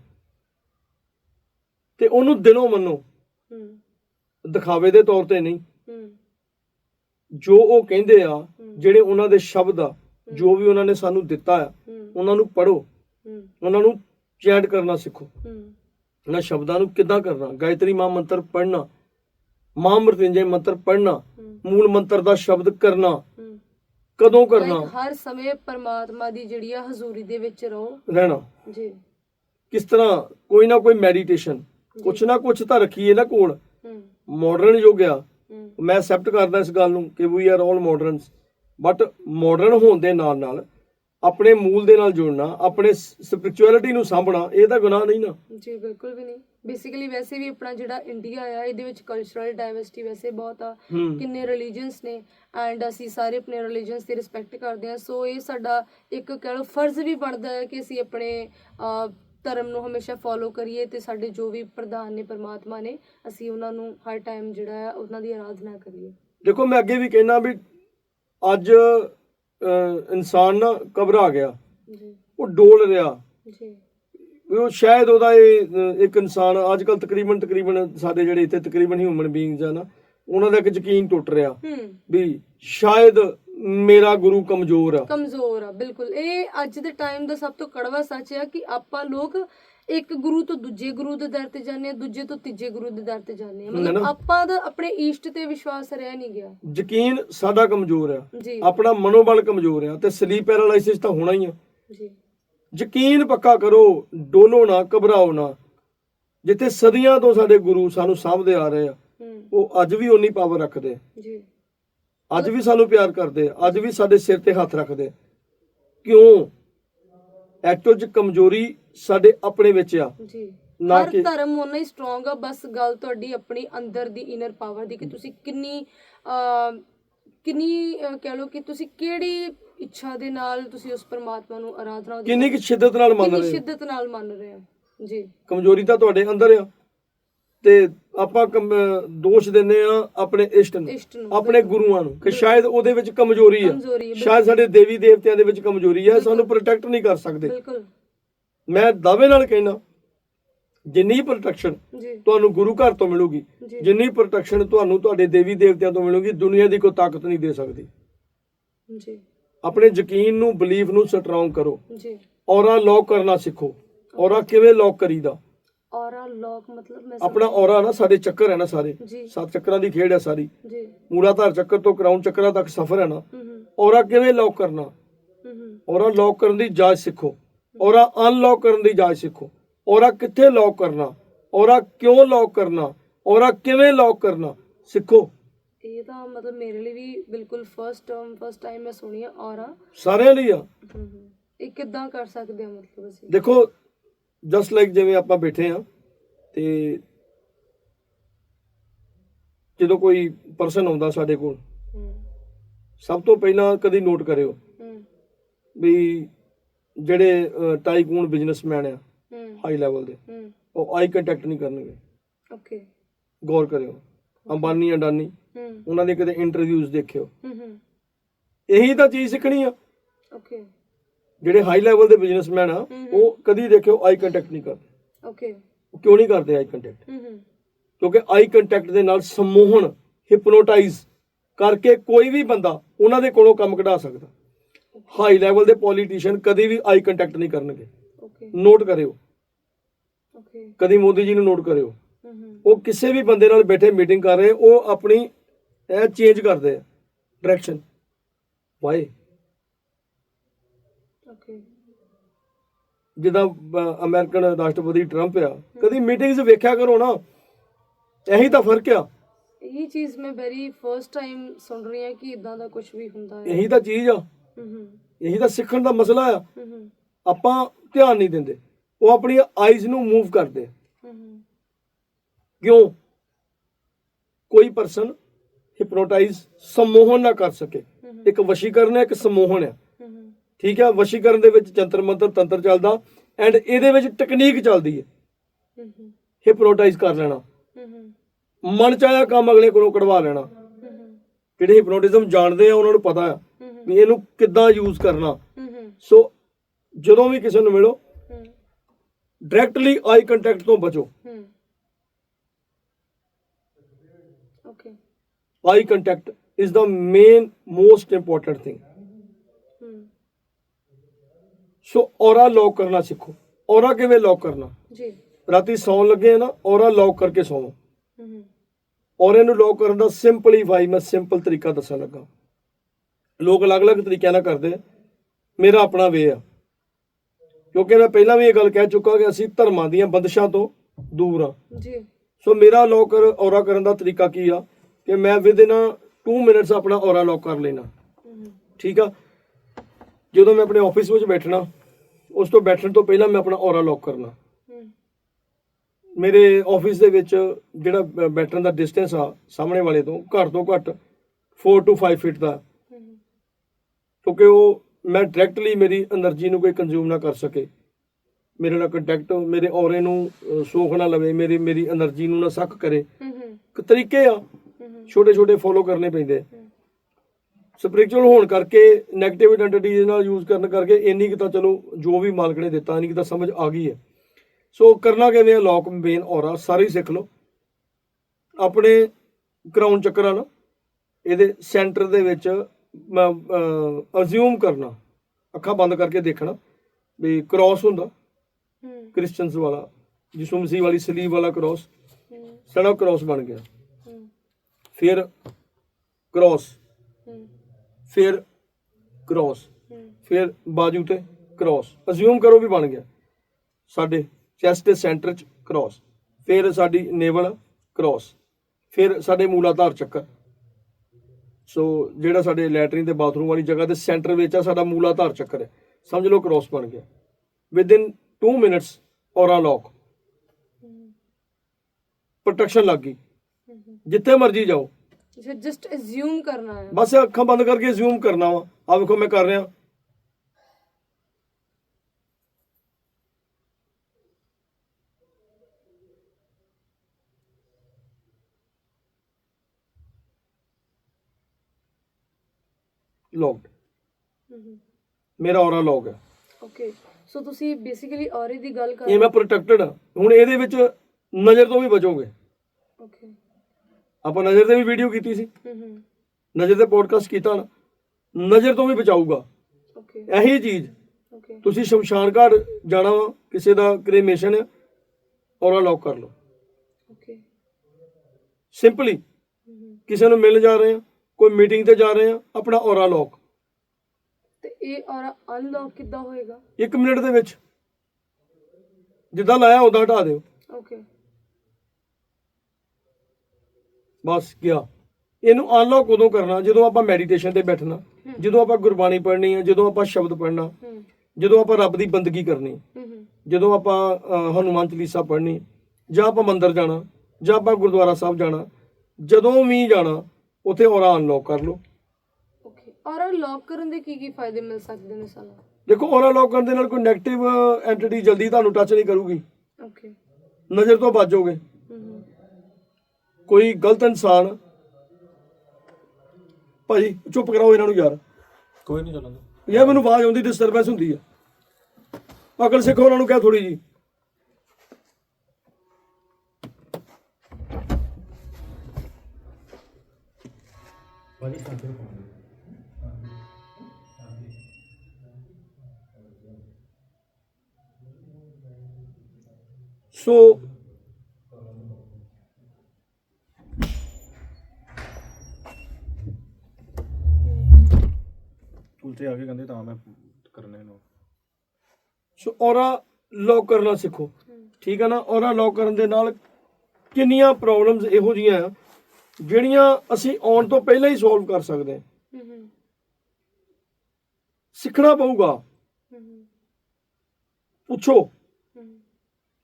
ਤੇ ਉਹਨੂੰ ਦਿਲੋਂ ਮੰਨੋ। ਦਿਖਾਵੇ ਦੇ ਤੌਰ ਤੇ ਨਹੀਂ। ਜੋ ਉਹ ਕਹਿੰਦੇ ਆ ਜਿਹੜੇ ਉਹਨਾਂ ਦੇ ਸ਼ਬਦ ਆ ਜੋ ਵੀ ਉਹਨਾਂ ਨੇ ਸਾਨੂੰ ਦਿੱਤਾ ਆ ਉਹਨਾਂ ਨੂੰ ਪੜੋ ਉਹਨਾਂ ਨੂੰ ਚੈਟ ਕਰਨਾ ਸਿੱਖੋ। ਹੂੰ ਉਹਨਾਂ ਸ਼ਬਦਾਂ ਨੂੰ ਕਿੱਦਾਂ ਕਰਨਾ? ਗਾਇਤਰੀ ਮਾਂ ਮੰਤਰ ਪੜ੍ਹਨਾ ਮਾਂ ਮ੍ਰਿਤਿੰਜੇ ਮੰਤਰ ਪੜ੍ਹਨਾ ਮੂਲ ਮੰਤਰ ਦਾ ਸ਼ਬਦ ਕਰਨਾ ਕਦੋਂ ਕਰਨਾ? ਹਰ ਸਮੇਂ ਪਰਮਾਤਮਾ ਦੀ ਜਿਹੜੀ ਆ ਹਜ਼ੂਰੀ ਦੇ ਵਿੱਚ ਰਹੋ। ਰਹਿਣਾ। ਜੀ। ਕਿਸ ਤਰ੍ਹਾਂ? ਕੋਈ ਨਾ ਕੋਈ ਮੈਡੀਟੇਸ਼ਨ ਕੁਛ ਨਾ ਕੁਛ ਤਾਂ ਰੱਖੀਏ ਨਾ ਕੋਲ। ਮਾਡਰਨ ਯੁੱਗ ਆ। ਮੈਂ ਐਕਸੈਪਟ ਕਰਦਾ ਇਸ ਗੱਲ ਨੂੰ ਕਿ we are all moderns but modern ਹੋਣ ਦੇ ਨਾਲ ਨਾਲ ਆਪਣੇ ਮੂਲ ਦੇ ਨਾਲ ਜੁੜਨਾ ਆਪਣੇ ਸਪਿਰਚੁਅਲਿਟੀ ਨੂੰ ਸਾਂਭਣਾ ਇਹ ਤਾਂ ਗੁਨਾਹ ਨਹੀਂ ਨਾ। ਜੀ ਬਿਲਕੁਲ ਵੀ ਨਹੀਂ। ਬੇਸਿਕਲੀ ਵੈਸੇ ਵੀ ਆਪਣਾ ਜਿਹੜਾ ਇੰਡੀਆ ਆ ਇਹਦੇ ਵਿੱਚ ਕਲਚਰਲ ਡਾਈਵਰਸਿਟੀ ਵੈਸੇ ਬਹੁਤ ਆ। ਕਿੰਨੇ ਰਿਲੀਜੀਅਨਸ ਨੇ ਐਂਡ ਅਸੀਂ ਸਾਰੇ ਆਪਣੇ ਰਿਲੀਜੀਅਨਸ ਦੀ ਰਿਸਪੈਕਟ ਕਰਦੇ ਹਾਂ। ਸੋ ਇਹ ਸਾਡਾ ਇੱਕ ਕਹਿ ਲਓ ਫਰਜ਼ ਵੀ ਬਣਦਾ ਹੈ ਕਿ ਅਸੀਂ ਆਪਣੇ ਧਰਮ ਨੂੰ ਹਮੇਸ਼ਾ ਫੋਲੋ ਕਰੀਏ ਤੇ ਸਾਡੇ ਜੋ ਵੀ ਪ੍ਰਧਾਨ ਨੇ ਪਰਮਾਤਮਾ ਨੇ ਅਸੀਂ ਉਹਨਾਂ ਨੂੰ ਹਰ ਟਾਈਮ ਜਿਹੜਾ ਹੈ ਉਹਨਾਂ ਦੀ ਆਰਾਧਨਾ ਕਰੀਏ। ਦੇਖੋ ਮੈਂ ਅੱਗੇ ਵੀ ਕਹਿਣਾ ਵੀ ਅੱਜ ਇਨਸਾਨ ਨਾ ਘਬਰਾ ਗਿਆ। ਜੀ। ਉਹ ਡੋਲ ਰਿਹਾ। ਜੀ। ਉਹ ਸ਼ਾਇਦ ਉਹਦਾ ਇਹ ਇੱਕ ਇਨਸਾਨ ਅੱਜ ਕੱਲ ਤਕਰੀਬਨ ਤਕਰੀਬਨ ਸਾਡੇ ਜਿਹੜੇ ਇੱਥੇ ਤਕਰੀਬਨ ਹਿਊਮਨ ਬੀਇੰਗਸ ਆ ਨਾ ਉਹਨਾਂ ਦਾ ਇੱਕ ਯਕੀਨ ਟੁੱਟ ਰਿਹਾ ਵੀ ਸ਼ਾਇਦ ਮੇਰਾ ਗੁਰੂ ਕਮਜ਼ੋਰ ਆ। ਕਮਜ਼ੋਰ ਆ ਬਿਲਕੁਲ। ਇਹ ਅੱਜ ਦੇ ਟਾਈਮ ਦਾ ਸਭ ਤੋਂ ਕੜਵਾ ਸੱਚ ਹੈ ਕਿ ਆਪਾਂ ਲੋਕ ਇੱਕ ਗੁਰੂ ਤੋਂ ਦੂਜੇ ਗੁਰੂ ਦੇ ਦਰ ਤੇ ਜਾਂਦੇ ਆ ਦੂਜੇ ਤੋਂ ਤੀਜੇ ਗੁਰੂ ਦੇ ਦਰ ਤੇ ਜਾਂਦੇ ਆ ਮਤਲਬ। ਆਪਾਂ ਦਾ ਆਪਣੇ ਈਸ਼ਟ ਤੇ ਵਿਸ਼ਵਾਸ ਰਹਿ ਨਹੀਂ ਗਿਆ। ਯਕੀਨ ਸਾਡਾ ਕਮਜ਼ੋਰ ਆ। ਆਪਣਾ ਮਨੋਬਲ ਕਮਜ਼ੋਰ ਆ ਤੇ ਸਲੀਪ ਪੈਰਾਲਾਈਸਿਸ ਤਾਂ ਹੋਣਾ ਹੀ ਆ। ਜੀ। ਯਕੀਨ ਪੱਕਾ ਕਰੋ ਡੋਲੋ ਨਾ ਘਬਰਾਓ ਨਾ। ਜਿੱਥੇ ਸਦੀਆਂ ਤੋਂ ਸਾਡੇ ਗੁਰੂ ਸਾਨੂੰ ਸਾਂਭਦੇ ਆ ਰਹੇ ਆ ਉਹ ਅੱਜ ਵੀ ਓਨੀ ਪਾਵਰ ਰੱਖਦੇ ਆ। ਜੀ। ਅੱਜ ਵੀ ਸਾਨੂੰ ਪਿਆਰ ਕਰਦੇ ਆ ਅੱਜ ਵੀ ਸਾਡੇ ਸਿਰ ਤੇ ਹੱਥ ਰੱਖਦੇ ਆ। ਕਿਉਂ? ਐਕਚੁਅਲ ਚ ਕਮਜ਼ੋਰੀ ਸਾਡੇ ਆਪਣੇ ਵਿੱਚ ਆ। ਜੀ। ਨਾ ਹਰ ਕਿ ਧਰਮ ਉਹਨਾਂ ਹੀ ਸਟਰੋਂਗ ਆ ਬਸ ਗੱਲ ਤੁਹਾਡੀ ਆਪਣੀ ਅੰਦਰ ਦੀ ਇਨਰ ਪਾਵਰ ਦੀ ਕਿ ਤੁਸੀਂ ਕਿੰਨੀ ਅਹ, ਕਿੰਨੀ ਅਹ, ਕਹਿ ਲਓ ਕਿ ਤੁਸੀਂ ਕਿਹੜੀ ਇੱਛਾ ਦੇ ਨਾਲ ਤੁਸੀਂ ਉਸ ਪਰਮਾਤਮਾ ਨੂੰ ਆਰਾਧਨਾ ਦੀ ਕਿੰਨੀ ਕਿ ਸ਼ਿੱਦਤ ਨਾਲ ਮੰਨ ਕਿੰਨੀ ਰਹੇ ਆ। ਸ਼ਿੱਦਤ ਨਾਲ ਮੰਨ ਰਹੇ ਹੋ? ਜੀ। ਕਮਜ਼ੋਰੀ ਤਾਂ ਤੁਹਾਡੇ ਅੰਦਰ ਆ। ਤੇ ਆਪਾਂ ਦੋਸ਼ ਦਿੰਦੇ ਆ ਆਪਣੇ ਇਸ਼ਟ ਨੂੰ ਆਪਣੇ ਗੁਰੂਆਂ ਨੂੰ ਕਿ ਸ਼ਾਇਦ ਉਹਦੇ ਵਿੱਚ ਕਮਜ਼ੋਰੀ ਆ। ਸ਼ਾਇਦ ਸਾਡੇ ਦੇਵੀ ਦੇਵਤਿਆਂ ਦੇ ਵਿੱਚ ਕਮਜ਼ੋਰੀ ਆ ਸਾਨੂੰ ਪ੍ਰੋਟੈਕਟ ਨਹੀਂ ਕਰ ਸਕਦੇ। ਬਿਲਕੁਲ। ਮੈਂ ਦਾਅਵੇ ਨਾਲ ਕਹਿਣਾ ਜਿੰਨੀ ਪ੍ਰੋਟੈਕਸ਼ਨ ਤੁਹਾਨੂੰ ਗੁਰੂ ਘਰ ਤੋਂ ਮਿਲੂਗੀ ਜਿੰਨੀ ਪ੍ਰੋਟੈਕਸ਼ਨ ਤੁਹਾਨੂੰ ਤੁਹਾਡੇ ਦੇਵੀ ਦੇਵਤਿਆਂ ਤੋਂ ਮਿਲੂਗੀ ਦੁਨੀਆ ਦੀ ਕੋਈ ਤਾਕਤ ਨਹੀਂ ਦੇ ਸਕਦੀ। ਜੀ। ਆਪਣੇ ਯਕੀਨ ਨੂੰ ਬਲੀਫ ਨੂੰ ਸਟਰੋਂਗ ਕਰੋ। ਜੀ। ਔਰਾ ਲੌਕ ਕਰਨਾ ਸਿੱਖੋ। ਔਰਾ ਕਿਵੇਂ ਲੌਕ ਕਰੀਦਾ? ਔਰਾ ਲੌਕ ਮਤਲਬ ਮੈਂ ਆਪਣਾ ਔਰਾ ਨਾ ਸਾਡੇ ਚੱਕਰ ਹੈ ਨਾ ਸਾਰੇ। ਜੀ। ਸੱਤ ਚੱਕਰਾਂ ਦੀ ਖੇਡ ਹੈ ਸਾਰੀ। ਜੀ। ਮੂਲਾਧਾਰ ਚੱਕਰ ਤੋਂ ਕਰਾਊਨ ਚੱਕਰਾਂ ਤੱਕ ਸਫ਼ਰ ਹੈ ਨਾ। ਔਰਾ ਕਿਵੇਂ ਲੌਕ ਕਰਨਾ? ਔਰਾ ਲੌਕ ਕਰਨ ਦੀ ਜਾਚ ਸਿੱਖੋ। ਔਰਾ ਅਨਲੌਕ ਕਰਨ ਦੀ ਜਾਚ ਸਿੱਖੋ। ਔਰਾ ਕਿੱਥੇ ਲੌਕ ਕਰਨਾ? ਔਰਾ ਕਿਉਂ ਲੌਕ ਕਰਨਾ? ਔਰਾ ਕਿਵੇਂ ਲੌਕ ਕਰਨਾ? ਸਿੱਖੋ। ਇਹ ਤਾਂ ਮਤਲਬ ਮੇਰੇ ਲਈ ਵੀ ਬਿਲਕੁਲ ਫਰਸਟ ਟਰਮ ਫਰਸਟ ਟਾਈਮ ਮੈਂ ਸੁਣੀ ਆ ਔਰਾ। ਸਾਰਿਆਂ ਲਈ ਆ। ਇਹ ਕਿੱਦਾਂ ਕਰ ਸਕਦੇ ਆ ਮਤਲਬ ਅਸੀਂ? ਦੇਖੋ ਜਸਟ ਲਾਈਕ ਜਿਵੇਂ ਆਪਾਂ ਬੈਠੇ ਆ ਤੇ ਜਦੋਂ ਕੋਈ ਪਰਸਨ ਆਉਂਦਾ ਸਾਡੇ ਕੋਲ ਸਭ ਤੋਂ ਪਹਿਲਾਂ ਕਦੀ ਨੋਟ ਕਰਿਓ ਵੀ ਜਿਹੜੇ ਟਾਈਕੂਨ ਬਿਜ਼ਨਸਮੈਨ ਆ ਹਾਈ ਲੈਵਲ ਦੇ ਉਹ ਆਈ ਕੰਟੈਕਟ ਨਹੀਂ ਕਰਨਗੇ। ਓਕੇ ਗੌਰ ਕਰਿਓ ਅੰਬਾਨੀ ਅਡਾਨੀ ਉਹਨਾਂ ਦੇ ਕਦੇ ਇੰਟਰਵਿਊਜ਼ ਦੇਖਿਓ। ਹੂੰ ਹੂੰ। ਇਹੀ ਤਾਂ ਚੀਜ਼ ਸਿੱਖਣੀ ਆ। ਓਕੇ ਜਿਹੜੇ ਹਾਈ ਲੈਵਲ ਦੇ ਬਿਜ਼ਨਸਮੈਨ ਆ। ਉਹ ਕਦੀ ਦੇਖਿਓ ਆਈ ਕੰਟੈਕਟ ਨਹੀਂ ਕਰਦੇ। ਓਕੇ ਕਿਉਂ ਨਹੀਂ ਕਰਦੇ ਆਈ ਕੰਟੈਕਟ ਹੂੰ ਹੂੰ ਕਿਉਂਕਿ ਆਈ ਕੰਟੈਕਟ ਦੇ ਨਾਲ ਸਮੋਹਣ ਹਿਪਨੋਟਾਈਜ਼ ਕਰਕੇ ਕੋਈ ਵੀ ਬੰਦਾ ਉਹਨਾਂ ਦੇ ਕੋਲੋਂ ਕੰਮ ਕਢਾ ਸਕਦਾ। ਹਾਈ ਲੈਵਲ ਦੇ ਪੋਲੀਟੀਸ਼ੀਅਨ ਕਦੀ ਵੀ ਆਈ ਕੰਟੈਕਟ ਨਹੀਂ ਕਰਨਗੇ। ਓਕੇ ਨੋਟ ਕਰਿਓ। ਓਕੇ ਕਦੀ ਮੋਦੀ ਜੀ ਨੂੰ ਨੋਟ ਕਰਿਓ। ਹੂੰ ਹੂੰ ਉਹ ਕਿਸੇ ਵੀ ਬੰਦੇ ਨਾਲ ਬੈਠੇ ਮੀਟਿੰਗ ਕਰ ਰਹੇ ਉਹ ਆਪਣੀ ਇਹ ਚੇਂਜ ਕਰਦੇ ਆ। ਡਾਇਰੈਕਸ਼ਨ ਵਾਈ ਓਕੇ ਜਿੱਦਾਂ ਅਮਰੀਕਨ ਰਾਸ਼ਟਰਪਤੀ ਟਰੰਪ ਆ ਕਦੀ ਮੀਟਿੰਗਸ ਵੇਖਿਆ ਕਰੋ ਨਾ ਇਹੀ ਤਾਂ ਫ਼ਰਕ ਆ। ਇਹ ਚੀਜ਼ ਮੈਂ ਵੈਰੀ ਫਰਸਟ ਟਾਈਮ ਸੁਣ ਰਹੀ ਹਾਂ ਕਿ ਇਦਾਂ ਦਾ ਕੁਝ ਵੀ ਹੁੰਦਾ ਹੈ। ਇਹੀ ਤਾਂ ਚੀਜ਼ ਆ। ਇਹੀ ਤਾਂ ਸਿੱਖਣ ਦਾ ਮਸਲਾ ਆ। ਆਪਾਂ ਧਿਆਨ ਨਹੀਂ ਦਿੰਦੇ। ਉਹ ਆਪਣੀਆਂ ਆਈਜ਼ ਨੂੰ ਮੂਵ ਕਰਦੇ। ਕਿਉਂ? ਕੋਈ ਪਰਸਨ ਹਿਪਨੋਟਾਈਜ਼ ਸਮੋਹਨ ਨਾ ਕਰ ਸਕੇ। ਇੱਕ ਵਸ਼ੀਕਰਨ ਹੈ ਇੱਕ ਸਮੋਹਨ ਹੂੰ ਠੀਕ ਹੈ ਵਸ਼ੀਕਰਨ ਦੇ ਵਿੱਚ ਜੰਤਰ ਮੰਤਰ ਤੰਤਰ ਚੱਲਦਾ ਐਂਡ ਇਹਦੇ ਵਿੱਚ ਟੈਕਨੀਕ ਚੱਲਦੀ ਹੈ। ਹੂੰ ਹੂੰ। ਹਿਪਨੋਟਾਈਜ਼ ਕਰ ਲੈਣਾ। ਮਨ ਚ ਆਇਆ ਕੰਮ ਅਗਲੇ ਕੋਲੋਂ ਕਢਵਾ ਲੈਣਾ। ਜਿਹੜੇ ਹਿਪਨੋਟਿਜ਼ਮ ਜਾਣਦੇ ਆ ਉਹਨਾਂ ਨੂੰ ਪਤਾ ਆ ਵੀ ਇਹਨੂੰ ਕਿੱਦਾਂ ਯੂਜ਼ ਕਰਨਾ। ਸੋ ਜਦੋਂ ਵੀ ਕਿਸੇ ਨੂੰ ਮਿਲੋ ਡਾਇਰੈਕਟਲੀ ਆਈ ਕੰਟੈਕਟ ਤੋਂ ਬਚੋ। ਹੂੰ। Okay eye contact is the main most important thing so aura lock ਕਰਨਾ ਸਿੱਖੋ। ਔਰਾ ਕਿਵੇਂ ਲੌਕ ਕਰਨਾ? ਜੀ। ਰਾਤੀ ਸੌਣ ਲੱਗੇ ਨਾ ਔਰਾ ਲੌਕ ਕਰਕੇ ਸੌਵੋ ਹੂੰ ਔਰੇ ਨੂੰ ਲੌਕ ਕਰਨ ਦਾ ਸਿੰਪਲੀਫਾਈ ਮੈਂ ਸਿੰਪਲ ਤਰੀਕਾ ਦੱਸਣ ਲੱਗਾ। ਲੋਕ ਅਲੱਗ-ਅਲੱਗ ਤਰੀਕਿਆਂ ਨਾਲ ਕਰਦੇ। ਮੇਰਾ ਆਪਣਾ ਵੇ ਆ। ਕਿਉਂਕਿ ਮੈਂ ਪਹਿਲਾਂ ਵੀ ਇਹ ਗੱਲ ਕਹਿ ਚੁੱਕਾ ਕਿ ਅਸੀਂ ਧਰਮਾਂ ਦੀਆਂ ਬੰਦਸ਼ਾਂ ਤੋਂ ਦੂਰ ਆ। ਜੀ। ਸੋ ਮੇਰਾ ਲੌਕ ਔਰਾ ਕਰਨ ਦਾ ਤਰੀਕਾ ਕੀ ਆ? ਕਿ ਮੈਂ ਵਿਦ ਇਨ 2 ਮਿੰਟਸ ਆਪਣਾ ਔਰਾ ਲੌਕ ਕਰ ਲੈਣਾ। ਠੀਕ ਆ? ਜਦੋਂ ਮੈਂ ਆਪਣੇ ਆਫਿਸ ਵਿੱਚ ਬੈਠਣਾ ਉਸ ਤੋਂ ਬੈਠਣ ਤੋਂ ਪਹਿਲਾਂ ਮੈਂ ਆਪਣਾ ਔਰਾ ਲੌਕ ਕਰਨਾ। ਮੇਰੇ ਆਫਿਸ ਦੇ ਵਿੱਚ ਜਿਹੜਾ ਬੈਠਣ ਦਾ ਡਿਸਟੈਂਸ ਆ ਸਾਹਮਣੇ ਵਾਲੇ ਤੋਂ ਘੱਟ ਤੋਂ ਘੱਟ 4 ਟੂ 5 ਫੀਟ ਦਾ। ਕਿਉਂਕਿ ਉਹ ਮੈਂ ਡਾਇਰੈਕਟਲੀ ਮੇਰੀ એનર્ਜੀ ਨੂੰ ਕੋਈ ਕੰਜ਼ੂਮ ਨਾ ਕਰ ਸਕੇ। ਮੇਰੇ ਨਾਲ ਕੰਟੈਕਟ ਮੇਰੇ ਔਰੇ ਨੂੰ ਸੋਖ ਨਾ ਲਵੇ ਮੇਰੀ ਮੇਰੀ એનર્ਜੀ ਨੂੰ ਨਾ ਸੱਕ ਕਰੇ। ਤਰੀਕੇ ਆ ਛੋਟੇ ਛੋਟੇ ਫੋਲੋ ਕਰਨੇ ਪੈਂਦੇ ਸਪਿਰਚੁਅਲ ਹੋਣ ਕਰਕੇ 네ਗੇਟਿਵ ਆਇਡੈਂਟੀਟੀ ਨਾਲ ਯੂਜ਼ ਕਰਨ ਕਰਕੇ ਇੰਨੀ ਕੁ ਤਾਂ ਚਲੋ ਜੋ ਵੀ ਮਾਲਕ ਨੇ ਦਿੱਤਾ ਇੰਨੀ ਕੁ ਤਾਂ ਸਮਝ ਆ ਗਈ ਹੈ। ਸੋ ਕਰਨਾ ਕਿਵੇਂ ਲੌਕ ਮੇਨ ਔਰਾ ਸਾਰੇ ਹੀ ਸਿੱਖ ਲਓ। ਆਪਣੇ ਕਰਾਊਨ ਚੱਕਰਾਂ ਨਾ ਇਹਦੇ ਸੈਂਟਰ ਦੇ ਵਿੱਚ ਅਜ਼ਿਊਮ ਕਰਨਾ ਅੱਖਾਂ ਬੰਦ ਕਰਕੇ ਦੇਖਣਾ ਵੀ ਕ੍ਰਾਸ ਹੁੰਦਾ। ਹੂੰ। ਕ੍ਰਿਸਚੀਅਨਸ ਵਾਲਾ ਯਿਸੂ ਮਸੀਹ ਵਾਲੀ ਸਲੀਬ ਵਾਲਾ ਕ੍ਰਾਸ ਹੂੰ। ਸਾਡਾ ਕ੍ਰਾਸ ਬਣ ਗਿਆ। ਹੂੰ। ਫਿਰ ਕ੍ਰਾਸ ਹੂੰ। ਫਿਰ ਕ੍ਰਾਸ ਫਿਰ ਬਾਜੂ ਤੇ ਕ੍ਰਾਸ ਅਜ਼ਿਊਮ ਕਰੋ ਵੀ ਬਣ ਗਿਆ। ਸਾਡੇ ਚੈਸਟ ਦੇ ਸੈਂਟਰ ਚ ਕ੍ਰਾਸ ਫਿਰ ਸਾਡੀ ਨੇਵਲ ਕ੍ਰਾਸ ਫਿਰ ਸਾਡੇ ਮੂਲਾਧਾਰ ਚੱਕਰ। ਸੋ ਜਿਹੜਾ ਸਾਡੇ ਲੈਟਰਿਨ ਤੇ ਬਾਥਰੂਮ ਵਾਲੀ ਜਗ੍ਹਾ ਦੇ ਸੈਂਟਰ ਵਿੱਚ ਆ ਸਾਡਾ ਮੂਲਾਧਾਰ ਚੱਕਰ ਹੈ। ਸਮਝ ਲਓ ਕ੍ਰਾਸ ਬਣ ਗਿਆ। Within 2 minutes aura lock protection ਲੱਗ ਗਈ। ਜਿੱਥੇ ਮਰਜ਼ੀ ਜਾਓ। ਜਸਟ ਅਸਿਊਮ ਕਰਨਾ ਹੈ। ਬਸ ਅੱਖਾਂ ਬੰਦ ਕਰਕੇ ਜ਼ੂਮ ਕਰਨਾ ਵਾ। ਆ ਵੇਖੋ ਮੈਂ ਕਰ ਰਿਹਾ। ਲੌਗਡ ਹੂੰ ਮੇਰਾ ਔਰਾ ਲੌਗ ਹੈ। ਓਕੇ ਸੋ ਤੁਸੀਂ ਬੇਸਿਕਲੀ ਔਰੇ ਦੀ ਗੱਲ ਕਰ ਇਹ ਮੈਂ ਪ੍ਰੋਟੈਕਟਡ ਹਾਂ। ਹੁਣ ਇਹਦੇ ਵਿੱਚ ਨਜ਼ਰ ਤੋਂ ਵੀ ਬਚੋਗੇ। ਓਕੇ ਆਪਾਂ ਨਜ਼ਰ ਤੇ ਵੀ ਵੀਡੀਓ ਕੀਤੀ ਸੀ। ਹੂੰ ਹੂੰ। ਨਜ਼ਰ ਤੇ ਪੋਡਕਾਸਟ ਕੀਤਾ ਨਾ ਨਜ਼ਰ ਤੋਂ ਵੀ ਬਚਾਊਗਾ। ਓਕੇ ਇਹੀ ਚੀਜ਼। ਓਕੇ ਤੁਸੀਂ ਸ਼ਮਸ਼ਾਨ ਘਾਟ ਜਾਣਾ ਕਿਸੇ ਦਾ ਕ੍ਰੀਮੇਸ਼ਨ ਹੈ ਔਰਾ ਲੌਕ ਕਰ ਲਓ। ਓਕੇ ਸਿੰਪਲੀ ਕਿਸੇ ਨੂੰ ਮਿਲਣ ਜਾ ਰਹੇ ਆ ਕੋਈ ਮੀਟਿੰਗ ਤੇ ਜਾ ਰਹੇ ਆ ਆਪਣਾ ਔਰਾ ਲੌਕ ਤੇ ਇਹ ਔਰਾ ਅਨਲੌਕ ਕਿੱਦਾਂ ਹੋਏਗਾ? 1 ਮਿੰਟ ਦੇ ਵਿੱਚ। ਜਿੱਦਾਂ ਲਾਇਆ ਉਦਾਂ ਹਟਾ ਦਿਓ। ਓਕੇ ਬਸ ਗਿਆ ਇਹਨੂੰ ਅਨਲੌਕ ਉਦੋਂ ਕਰਨਾ? ਜਦੋਂ ਆਪਾਂ ਮੈਡੀਟੇਸ਼ਨ ਤੇ ਬੈਠਣਾ ਜਦੋਂ ਆਪਾਂ ਗੁਰਬਾਣੀ ਪੜ੍ਹਨੀ ਹੈ ਜਦੋਂ ਆਪਾਂ ਸ਼ਬਦ ਪੜ੍ਹਨਾ ਜਦੋਂ ਆਪਾਂ ਰੱਬ ਦੀ ਬੰਦਗੀ ਕਰਨੀ ਜਦੋਂ ਆਪਾਂ ਹਨੂਮਾਨ ਚਾਲੀਸਾ ਪੜ੍ਹਨੀ ਜਾਂ ਆਪਾਂ ਮੰਦਿਰ ਜਾਣਾ ਜਾਂ ਆਪਾਂ ਗੁਰਦੁਆਰਾ ਸਾਹਿਬ ਜਾਣਾ ਜਦੋਂ ਵੀ ਜਾਣਾ ਉੱਥੇ ਔਰਾ ਅਨਲੌਕ ਕਰ ਲਓ। ਓਕੇ ਔਰਾ ਲੌਕ ਕਰਨ ਦੇ ਕੀ ਕੀ ਫਾਇਦੇ ਮਿਲ ਸਕਦੇ ਨੇ ਸਾਨੂੰ? ਦੇਖੋ ਔਰਾ ਲੌਕ ਕਰਨ ਦੇ ਨਾਲ ਕੋਈ 네ਗੇਟਿਵ ਐਂਟੀਟੀ ਜਲਦੀ ਤੁਹਾਨੂੰ ਟੱਚ ਨਹੀਂ ਕਰੂਗੀ। ਓਕੇ ਨਜ਼ਰ ਤੋਂ ਬਚ ਜਾਓਗੇ। ਹੂੰ ਹੂੰ ਕੋਈ ਗਲਤ ਇਨਸਾਨ। ਭਾਜੀ ਚੁੱਪ ਕਰਾਓ ਇਹਨਾਂ ਨੂੰ ਯਾਰ। ਕੋਈ ਨਹੀਂ ਚੱਲਦਾ ਯਾਰ ਮੈਨੂੰ ਆਵਾਜ਼ ਆਉਂਦੀ ਡਿਸਟਰਬੈਂਸ ਹੁੰਦੀ ਆ। ਅਕਲ ਸਿੱਖੋ ਉਹਨਾਂ ਨੂੰ ਕਹਿ ਥੋੜੀ ਜੀ ਭਾਜੀ ਸਾਡੇ ਕੋਲ ਸੋ ਉਲਟੇ ਆ ਕੇ ਕਹਿੰਦੇ ਤਾਂ ਮੈਂ ਕਰਨੇ ਨੂੰ। ਸੋ ਔਰਾ ਲੌਕ ਕਰਨਾ ਸਿੱਖੋ। ਠੀਕ ਆ ਨਾ? ਔਰਾ ਲੌਕ ਕਰਨ ਦੇ ਨਾਲ ਕਿੰਨੀਆਂ ਪ੍ਰੋਬਲਮਸ ਇਹੋ ਜੀਆਂ ਆ ਜਿਹੜੀਆਂ ਅਸੀਂ ਆਉਣ ਤੋਂ ਪਹਿਲਾਂ ਹੀ ਸੋਲਵ ਕਰ ਸਕਦੇ ਹਾਂ। ਹੂੰ ਹੂੰ ਸਿੱਖਣਾ ਪਊਗਾ। ਹੂੰ ਹੂੰ ਪੁੱਛੋ। ਹੂੰ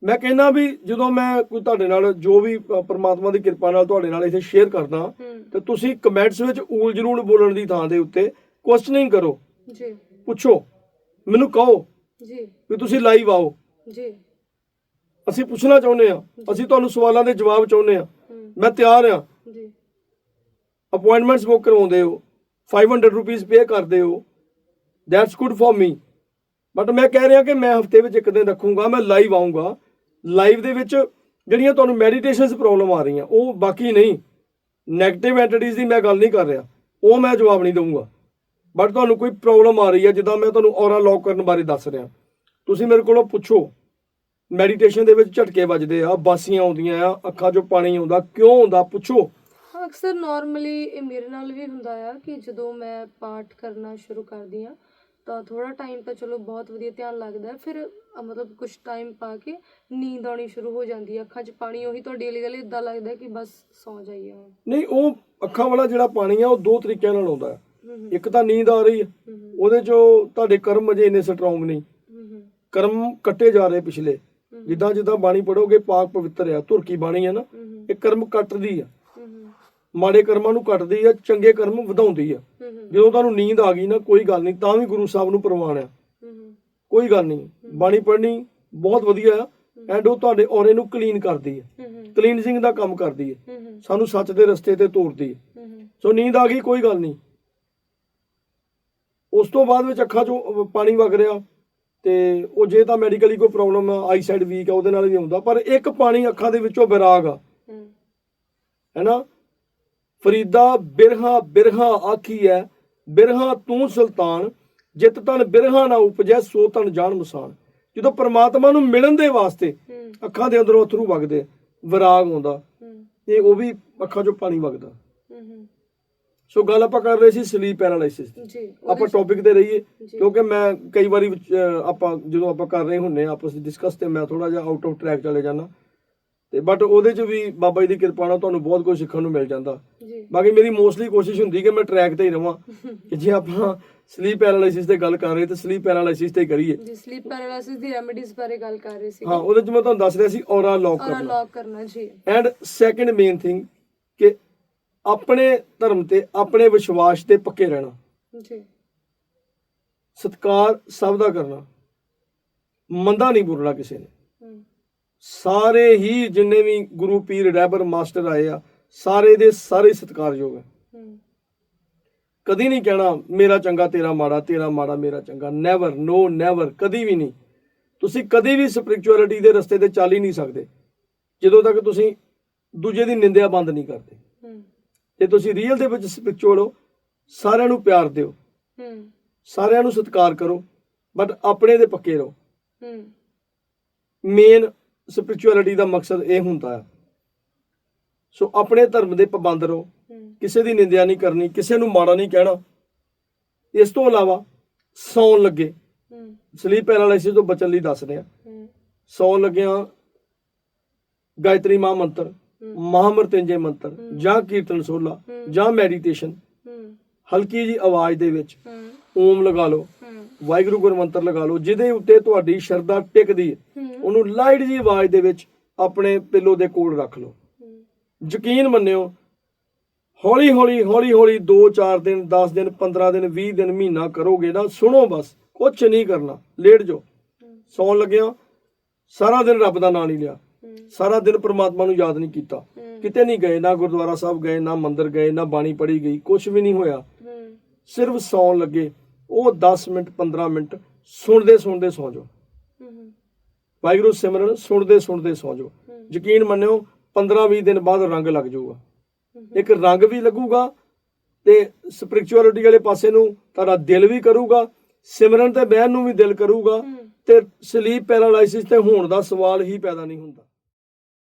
ਮੈਂ ਕਹਿੰਦਾ ਵੀ ਜਦੋਂ ਮੈਂ ਕੋਈ ਤੁਹਾਡੇ ਨਾਲ ਜੋ ਵੀ ਪ੍ਰਮਾਤਮਾ ਦੀ ਕਿਰਪਾ ਨਾਲ ਤੁਹਾਡੇ ਨਾਲ ਇੱਥੇ ਸ਼ੇਅਰ ਕਰਦਾ ਹੂੰ। ਤੇ ਤੁਸੀਂ ਕਮੈਂਟਸ ਵਿੱਚ ਊਲ ਜਰੂਰ ਬੋਲਣ ਦੀ ਥਾਂ ਦੇ ਉੱਤੇ ਕੁਐਸਚਨਿੰਗ ਕਰੋ। ਜੀ। ਪੁੱਛੋ ਮੈਨੂੰ ਕਹੋ ਜੀ। ਵੀ ਤੁਸੀਂ ਲਾਈਵ ਆਓ। ਜੀ। ਅਸੀਂ ਪੁੱਛਣਾ ਚਾਹੁੰਦੇ ਆ ਅਸੀਂ ਤੁਹਾਨੂੰ ਸਵਾਲਾਂ ਦੇ ਜਵਾਬ ਚਾਹੁੰਦੇ ਆ ਮੈਂ ਤਿਆਰ ਆ ਜੀ। ਅਪਾਇੰਟਮੈਂਟਸ ਬੁੱਕ ਕਰਵਾਉਂਦੇ ਹੋ। 500 ਰੁਪੀਸ ਪੇ ਕਰਦੇ ਹੋ। That's good for me but ਮੈਂ ਕਹਿ ਰਿਹਾ ਕਿ ਮੈਂ ਹਫ਼ਤੇ ਵਿੱਚ ਇੱਕ ਦਿਨ ਰੱਖੂੰਗਾ ਮੈਂ ਲਾਈਵ ਆਉਂਗਾ ਲਾਈਵ ਦੇ ਵਿੱਚ ਜਿਹੜੀਆਂ ਤੁਹਾਨੂੰ ਮੈਡੀਟੇਸ਼ਨਸ ਪ੍ਰੋਬਲਮ ਆ ਰਹੀਆਂ ਉਹ ਬਾਕੀ ਨਹੀਂ। 네ਗੇਟਿਵ ਐਂਟੀਟੀਜ਼ ਦੀ ਮੈਂ ਗੱਲ ਨਹੀਂ ਕਰ ਰਿਹਾ। ਉਹ ਮੈਂ ਜਵਾਬ ਨਹੀਂ ਦਊਂਗਾ। ਬਟ ਤੁਹਾਨੂੰ ਕੋਈ ਪ੍ਰੋਬਲਮ ਆ ਰਹੀ ਹੈ ਜਿੱਦਾਂ ਮੈਂ ਤੁਹਾਨੂੰ ਔਰਾ ਲੌਕ ਕਰਨ ਬਾਰੇ ਦੱਸ ਰਿਹਾ। ਤੁਸੀਂ ਮੇਰੇ ਕੋਲੋਂ ਪੁੱਛੋ ਮੈਡੀਟੇਸ਼ਨ ਦੇ ਵਿੱਚ ਝਟਕੇ ਵੱਜਦੇ ਆ ਬਾਸੀਆਂ ਆਉਂਦੀਆਂ ਆ ਅੱਖਾਂ 'ਚੋਂ ਪਾਣੀ ਆਉਂਦਾ ਕਿਉਂ ਆਉਂਦਾ ਪੁੱਛੋ। ਹਾਂ ਅਕਸਰ ਨਾਰਮਲੀ ਇਹ ਮੇਰੇ ਨਾਲ ਵੀ ਹੁੰਦਾ ਆ ਕਿ ਜਦੋਂ ਮੈਂ ਪਾਠ ਕਰਨਾ ਸ਼ੁਰੂ ਕਰਦੀ ਆ ਤਾਂ ਥੋੜਾ ਟਾਈਮ ਤਾਂ ਚਲੋ ਬਹੁਤ ਵਧੀਆ ਧਿਆਨ ਲੱਗਦਾ। ਫਿਰ ਅ, ਮਤਲਬ ਕੁਝ ਟਾਈਮ ਪਾ ਕੇ ਨੀਂਦ ਆਉਣੀ ਸ਼ੁਰੂ ਹੋ ਜਾਂਦੀ ਹੈ ਅੱਖਾਂ 'ਚ ਪਾਣੀ ਉਹੀ ਤੁਹਾਡੀ ਵਾਲੀ ਗੱਲ ਇਦਾਂ ਲੱਗਦਾ ਕਿ ਬਸ ਸੌ ਜਾਈਏ ਹੁਣ ਨਹੀਂ ਉਹ ਅੱਖਾਂ ਵਾਲਾ ਜਿਹੜਾ ਪਾਣੀ ਆ ਉਹ ਦੋ ਤਰੀਕਿਆਂ ਨਾਲ ਆਉਂਦਾ ਹੂੰ। ਇੱਕ ਤਾਂ ਨੀਂਦ ਆ ਰਹੀ ਹੈ। ਉਹਦੇ 'ਚੋਂ ਤੁਹਾਡੇ ਕਰਮ ਅਜੇ ਇੰਨੇ ਸਟਰੋਂਗ ਨਹੀਂ। ਕਰਮ ਕੱਟੇ ਜਾ ਰਹੇ ਪਿਛਲੇ। ਜਿੱਦਾਂ ਜਿੱਦਾਂ ਬਾਣੀ ਪੜੋਗੇ ਪਾਕ ਪਵਿੱਤਰ ਆ ਧੁਰਕੀ ਬਾਣੀ ਹੈ ਨਾ। ਇਹ ਕਰਮ ਕੱਟਦੀ ਆ। ਮਾੜੇ ਕਰਮਾਂ ਨੂੰ ਕੱਟਦੀ ਆ ਚੰਗੇ ਕਰਮ ਵਧਾਉਂਦੀ ਆ। ਜਦੋਂ ਤੁਹਾਨੂੰ ਨੀਂਦ ਆ ਗਈ ਨਾ ਕੋਈ ਗੱਲ ਨਹੀਂ ਤਾਂ ਵੀ ਗੁਰੂ ਸਾਹਿਬ ਨੂੰ ਪ੍ਰਵਾਨ ਆ। ਕੋਈ ਗੱਲ ਨਹੀਂ। ਬਾਣੀ ਪੜ੍ਹਨੀ ਬਹੁਤ ਵਧੀਆ ਆ। ਐਂਡ ਉਹ ਤੁਹਾਡੇ ਔਰੇ ਨੂੰ ਕਲੀਨ ਕਰਦੀ ਹੈ ਕਲੀਨਜ਼ਿੰਗ ਦਾ ਕੰਮ ਕਰਦੀ ਹੈ ਸਾਨੂੰ ਸੱਚ ਦੇ ਰਸਤੇ ਤੇ ਤੋਰਦੀ ਹੂੰ, ਸੋ ਨੀਂਦ ਆ ਗਈ ਕੋਈ ਗੱਲ ਨਹੀਂ। ਉਸ ਤੋਂ ਬਾਅਦ ਵਿੱਚ ਅੱਖਾਂ 'ਚੋਂ ਪਾਣੀ ਵਗ ਰਿਹਾ ਤੇ ਉਹ ਜੇ ਤਾਂ ਮੈਡੀਕਲੀ ਕੋਈ ਪ੍ਰੋਬਲਮ ਆਈ ਸਾਈਡ ਵੀਕ ਆ ਉਹਦੇ ਨਾਲ ਵੀ ਹੁੰਦਾ ਪਰ ਇੱਕ ਪਾਣੀ ਅੱਖਾਂ ਦੇ ਵਿੱਚੋਂ ਵਿਰਾਗ ਆ। ਹੂੰ। ਹੈਨਾ? ਫਰੀਦਾ ਬਿਰਹਾ ਬਿਰਹਾ ਆਖੀ ਹੈ ਬਿਰਹਾ ਤੂੰ ਸੁਲਤਾਨ ਜਿਤ ਤਨ ਬਿਰਹਾ ਨਾ ਉਪਜੈ ਸੋ ਤਨ ਜਾਣ ਮੁਸਾਨ। ਜਦੋਂ ਪ੍ਰਮਾਤਮਾ ਨੂੰ ਮਿਲਣ ਦੇ ਵਾਸਤੇ ਅੱਖਾਂ ਦੇ ਅੰਦਰੋਂ ਅਥਰੂ ਵਗਦੇ ਵਿਰਾਗ ਆਉਂਦਾ ਇਹ ਉਹ ਵੀ ਅੱਖਾਂ 'ਚੋਂ ਪਾਣੀ ਵਗਦਾ। ਸੋ ਗੱਲ ਆਪਾਂ ਕਰ ਰਹੇ ਸੀ ਸਲੀਪ ਪੈਰਾਲਾਈਸਿਸ ਦੀ। ਜੀ ਆਪਾਂ ਟੌਪਿਕ ਤੇ ਰਹੀਏ। ਕਿਉਂਕਿ ਮੈਂ ਕਈ ਵਾਰੀ ਆਪਾਂ ਜਦੋਂ ਆਪਾਂ ਕਰ ਰਹੇ ਹੁੰਨੇ ਆ ਆਪਸ ਵਿੱਚ ਡਿਸਕਸ ਤੇ ਮੈਂ ਥੋੜਾ ਜਿਹਾ ਆਊਟ ਆਫ ਟਰੈਕ ਚਲੇ ਜਾਂਦਾ। ਤੇ ਬਟ ਉਹਦੇ 'ਚ ਵੀ ਬਾਬਾ ਜੀ ਦੀ ਕਿਰਪਾ ਨਾਲ ਤੁਹਾਨੂੰ ਬਹੁਤ ਕੁਝ ਸਿੱਖਣ ਨੂੰ ਮਿਲ ਜਾਂਦਾ। ਜੀ। ਬਾਕੀ ਮੇਰੀ ਮੋਸਟਲੀ ਕੋਸ਼ਿਸ਼ ਹੁੰਦੀ ਕਿ ਮੈਂ ਟਰੈਕ ਤੇ ਹੀ ਰਵਾਂ ਕਿ ਜੇ ਆਪਾਂ ਸਲੀਪ ਪੈਰਾਲਾਈਸਿਸ ਤੇ ਗੱਲ ਕਰ ਰਹੇ ਤੇ ਸਲੀਪ ਪੈਰਾਲਾਈਸਿਸ ਤੇ ਕਰੀਏ। ਜੀ ਸਲੀਪ ਪੈਰਾਲਿਸਿਸ ਦੀ ਰੈਮੇਡੀਜ਼ ਬਾਰੇ ਗੱਲ ਕਰ ਰਹੇ ਸੀ। ਹਾਂ ਉਹਦੇ 'ਚ ਮੈਂ ਤੁਹਾਨੂੰ ਦੱਸ ਰਿਹਾ ਸੀ ਔਰਾ ਲੌਕ ਔਰ ਕਰਨਾ। ਅਨਲੌਕ ਕਰਨਾ ਜੀ। ਐਂਡ ਸੈਕੰਡ ਮੇਨ ਥਿੰਗ ਕਿ ਆਪਣੇ ਧਰਮ ਤੇ ਆਪਣੇ ਵਿਸ਼ਵਾਸ ਤੇ ਪੱਕੇ ਰਹਿਣਾ। ਜੀ। ਸਤਕਾਰ ਸਭ ਦਾ ਕਰਨਾ। ਮੰਦਾ ਨਹੀਂ ਬੋਲਣਾ ਕਿਸੇ ਨੇ। ਸਾਰੇ ਹੀ ਜਿੰਨੇ ਵੀ ਗੁਰੂ ਪੀਰ ਰਹਿਬਰ ਮਾਸਟਰ ਆਏ ਆ ਸਾਰੇ ਦੇ ਸਾਰੇ ਸਤਿਕਾਰਯੋਗ ਹੂੰ। ਕਦੀ ਨਹੀਂ ਕਹਿਣਾ ਮੇਰਾ ਚੰਗਾ ਤੇਰਾ ਮਾੜਾ ਤੇਰਾ ਮਾੜਾ ਮੇਰਾ ਚੰਗਾ। ਨੈਵਰ ਨੋ ਨੈਵਰ ਕਦੀ ਵੀ ਨਹੀਂ। ਤੁਸੀਂ ਕਦੀ ਵੀ ਸਪਿਰਚੁਅਲਿਟੀ ਦੇ ਰਸਤੇ ਤੇ ਚੱਲ ਹੀ ਨਹੀਂ ਸਕਦੇ ਜਦੋਂ ਤੱਕ ਤੁਸੀਂ ਦੂਜੇ ਦੀ ਨਿੰਦਿਆ ਬੰਦ ਨਹੀਂ ਕਰਦੇ। ਜੇ ਤੁਸੀਂ ਰੀਅਲ ਦੇ ਵਿੱਚ ਸਪਿਰਚੁਅਲ ਹੋ ਸਾਰਿਆਂ ਨੂੰ ਪਿਆਰ ਦਿਓ। ਹੂੰ। ਸਾਰਿਆਂ ਨੂੰ ਸਤਿਕਾਰ ਕਰੋ ਬਟ ਆਪਣੇ ਦੇ ਪੱਕੇ ਰਹੋ। ਹੂੰ। ਮੇਨ ਸਪਿਰਚੁਅਲਿਟੀ ਦਾ ਮਕਸਦ ਇਹ ਹੁੰਦਾ ਹੈ ਸੋ ਆਪਣੇ ਧਰਮ ਦੇ ਪਾਬੰਦ ਰਹੋ। ਕਿਸੇ ਦੀ ਨਿੰਦਿਆ ਨਹੀਂ ਕਰਨੀ ਕਿਸੇ ਨੂੰ ਮਾੜਾ ਨਹੀਂ ਕਹਿਣਾ। ਇਸ ਤੋਂ ਇਲਾਵਾ ਸੌਣ ਲੱਗੇ। ਸਲੀਪ ਪੈਰਾਲਾਈਸਿਸ ਤੋਂ ਬਚਣ ਲਈ ਦੱਸਦੇ ਆ ਸੌਣ ਲੱਗਿਆਂ ਗਾਇਤਰੀ ਮਹਾ ਮੰਤਰ ਮਹਾਮਰਤਿੰਜੇ ਮੰਤਰ। ਜਾਂ ਕੀਰਤਨ ਸੋਲਾ। ਜਾਂ ਮੈਡੀਟੇਸ਼ਨ ਹਲਕੀ ਜੀ ਆਵਾਜ਼ ਦੇ ਵਿੱਚ ਓਮ ਲਗਾ ਲਓ ਵਾਹਿਗੁਰੂ ਗੁਰ ਮੰਤਰ ਲਗਾ ਲਓ ਜਿਹਦੇ ਉੱਤੇ ਤੁਹਾਡੀ ਸ਼ਰਧਾ ਟਿਕਦੀ ਹੈ। ਉਹਨੂੰ ਲਾਈਟ ਜੀ ਆਵਾਜ਼ ਦੇ ਵਿੱਚ ਆਪਣੇ ਪਿੱਲੋ ਦੇ ਕੋਲ ਰੱਖ ਲਓ। ਯਕੀਨ ਮੰਨਿਓ ਹੌਲੀ ਹੌਲੀ ਹੌਲੀ ਹੌਲੀ 2-4 ਦਿਨ 10 ਦਿਨ 15 ਦਿਨ 20 ਦਿਨ ਮਹੀਨਾ ਕਰੋਗੇ ਨਾ ਸੁਣੋ ਬਸ ਕੁਝ ਨਹੀਂ ਕਰਨਾ ਲੇਟ ਜਾਓ। ਸੌਣ ਲੱਗਿਆ ਸਾਰਾ ਦਿਨ ਰੱਬ ਦਾ ਨਾਮ ਨਹੀਂ ਲਿਆ। ਸਾਰਾ ਦਿਨ ਪ੍ਰਮਾਤਮਾ ਨੂੰ ਯਾਦ ਨਹੀਂ ਕੀਤਾ। ਕਿਤੇ ਨਹੀਂ ਗਏ ਨਾ ਗੁਰਦੁਆਰਾ ਸਾਹਿਬ ਗਏ ਨਾ ਮੰਦਿਰ ਗਏ ਨਾ ਬਾਣੀ ਪੜ੍ਹੀ ਗਈ ਕੁਝ ਵੀ ਨਹੀਂ ਹੋਇਆ। ਸਿਰਫ ਸੌਣ ਲੱਗੇ। ਉਹ 10 ਮਿੰਟ 15 ਮਿੰਟ ਸੁਣਦੇ ਸੁਣਦੇ ਸੌ ਜਾਓ। ਵਾਹਿਗੁਰੂ ਸਿਮਰਨ ਸੁਣਦੇ ਸੁਣਦੇ ਸੌ ਜਾਓ। ਯਕੀਨ ਮੰਨਿਓ 15-20 ਦਿਨ ਬਾਅਦ ਰੰਗ ਲੱਗ ਜਾਊਗਾ। ਇੱਕ ਰੰਗ ਵੀ ਲੱਗੂਗਾ ਤੇ ਸਪਿਰਚੁਅਲਿਟੀ ਵਾਲੇ ਪਾਸੇ ਨੂੰ ਤੁਹਾਡਾ ਦਿਲ ਵੀ ਕਰੂਗਾ ਸਿਮਰਨ ਤੇ ਬਹਿਣ ਨੂੰ ਵੀ ਦਿਲ ਕਰੂਗਾ ਤੇ ਸਲੀਪ ਪੈਰਾਲਾਈਸਿਸ ਤੇ ਹੋਣ ਦਾ ਸਵਾਲ ਹੀ ਪੈਦਾ ਨਹੀਂ ਹੁੰਦਾ।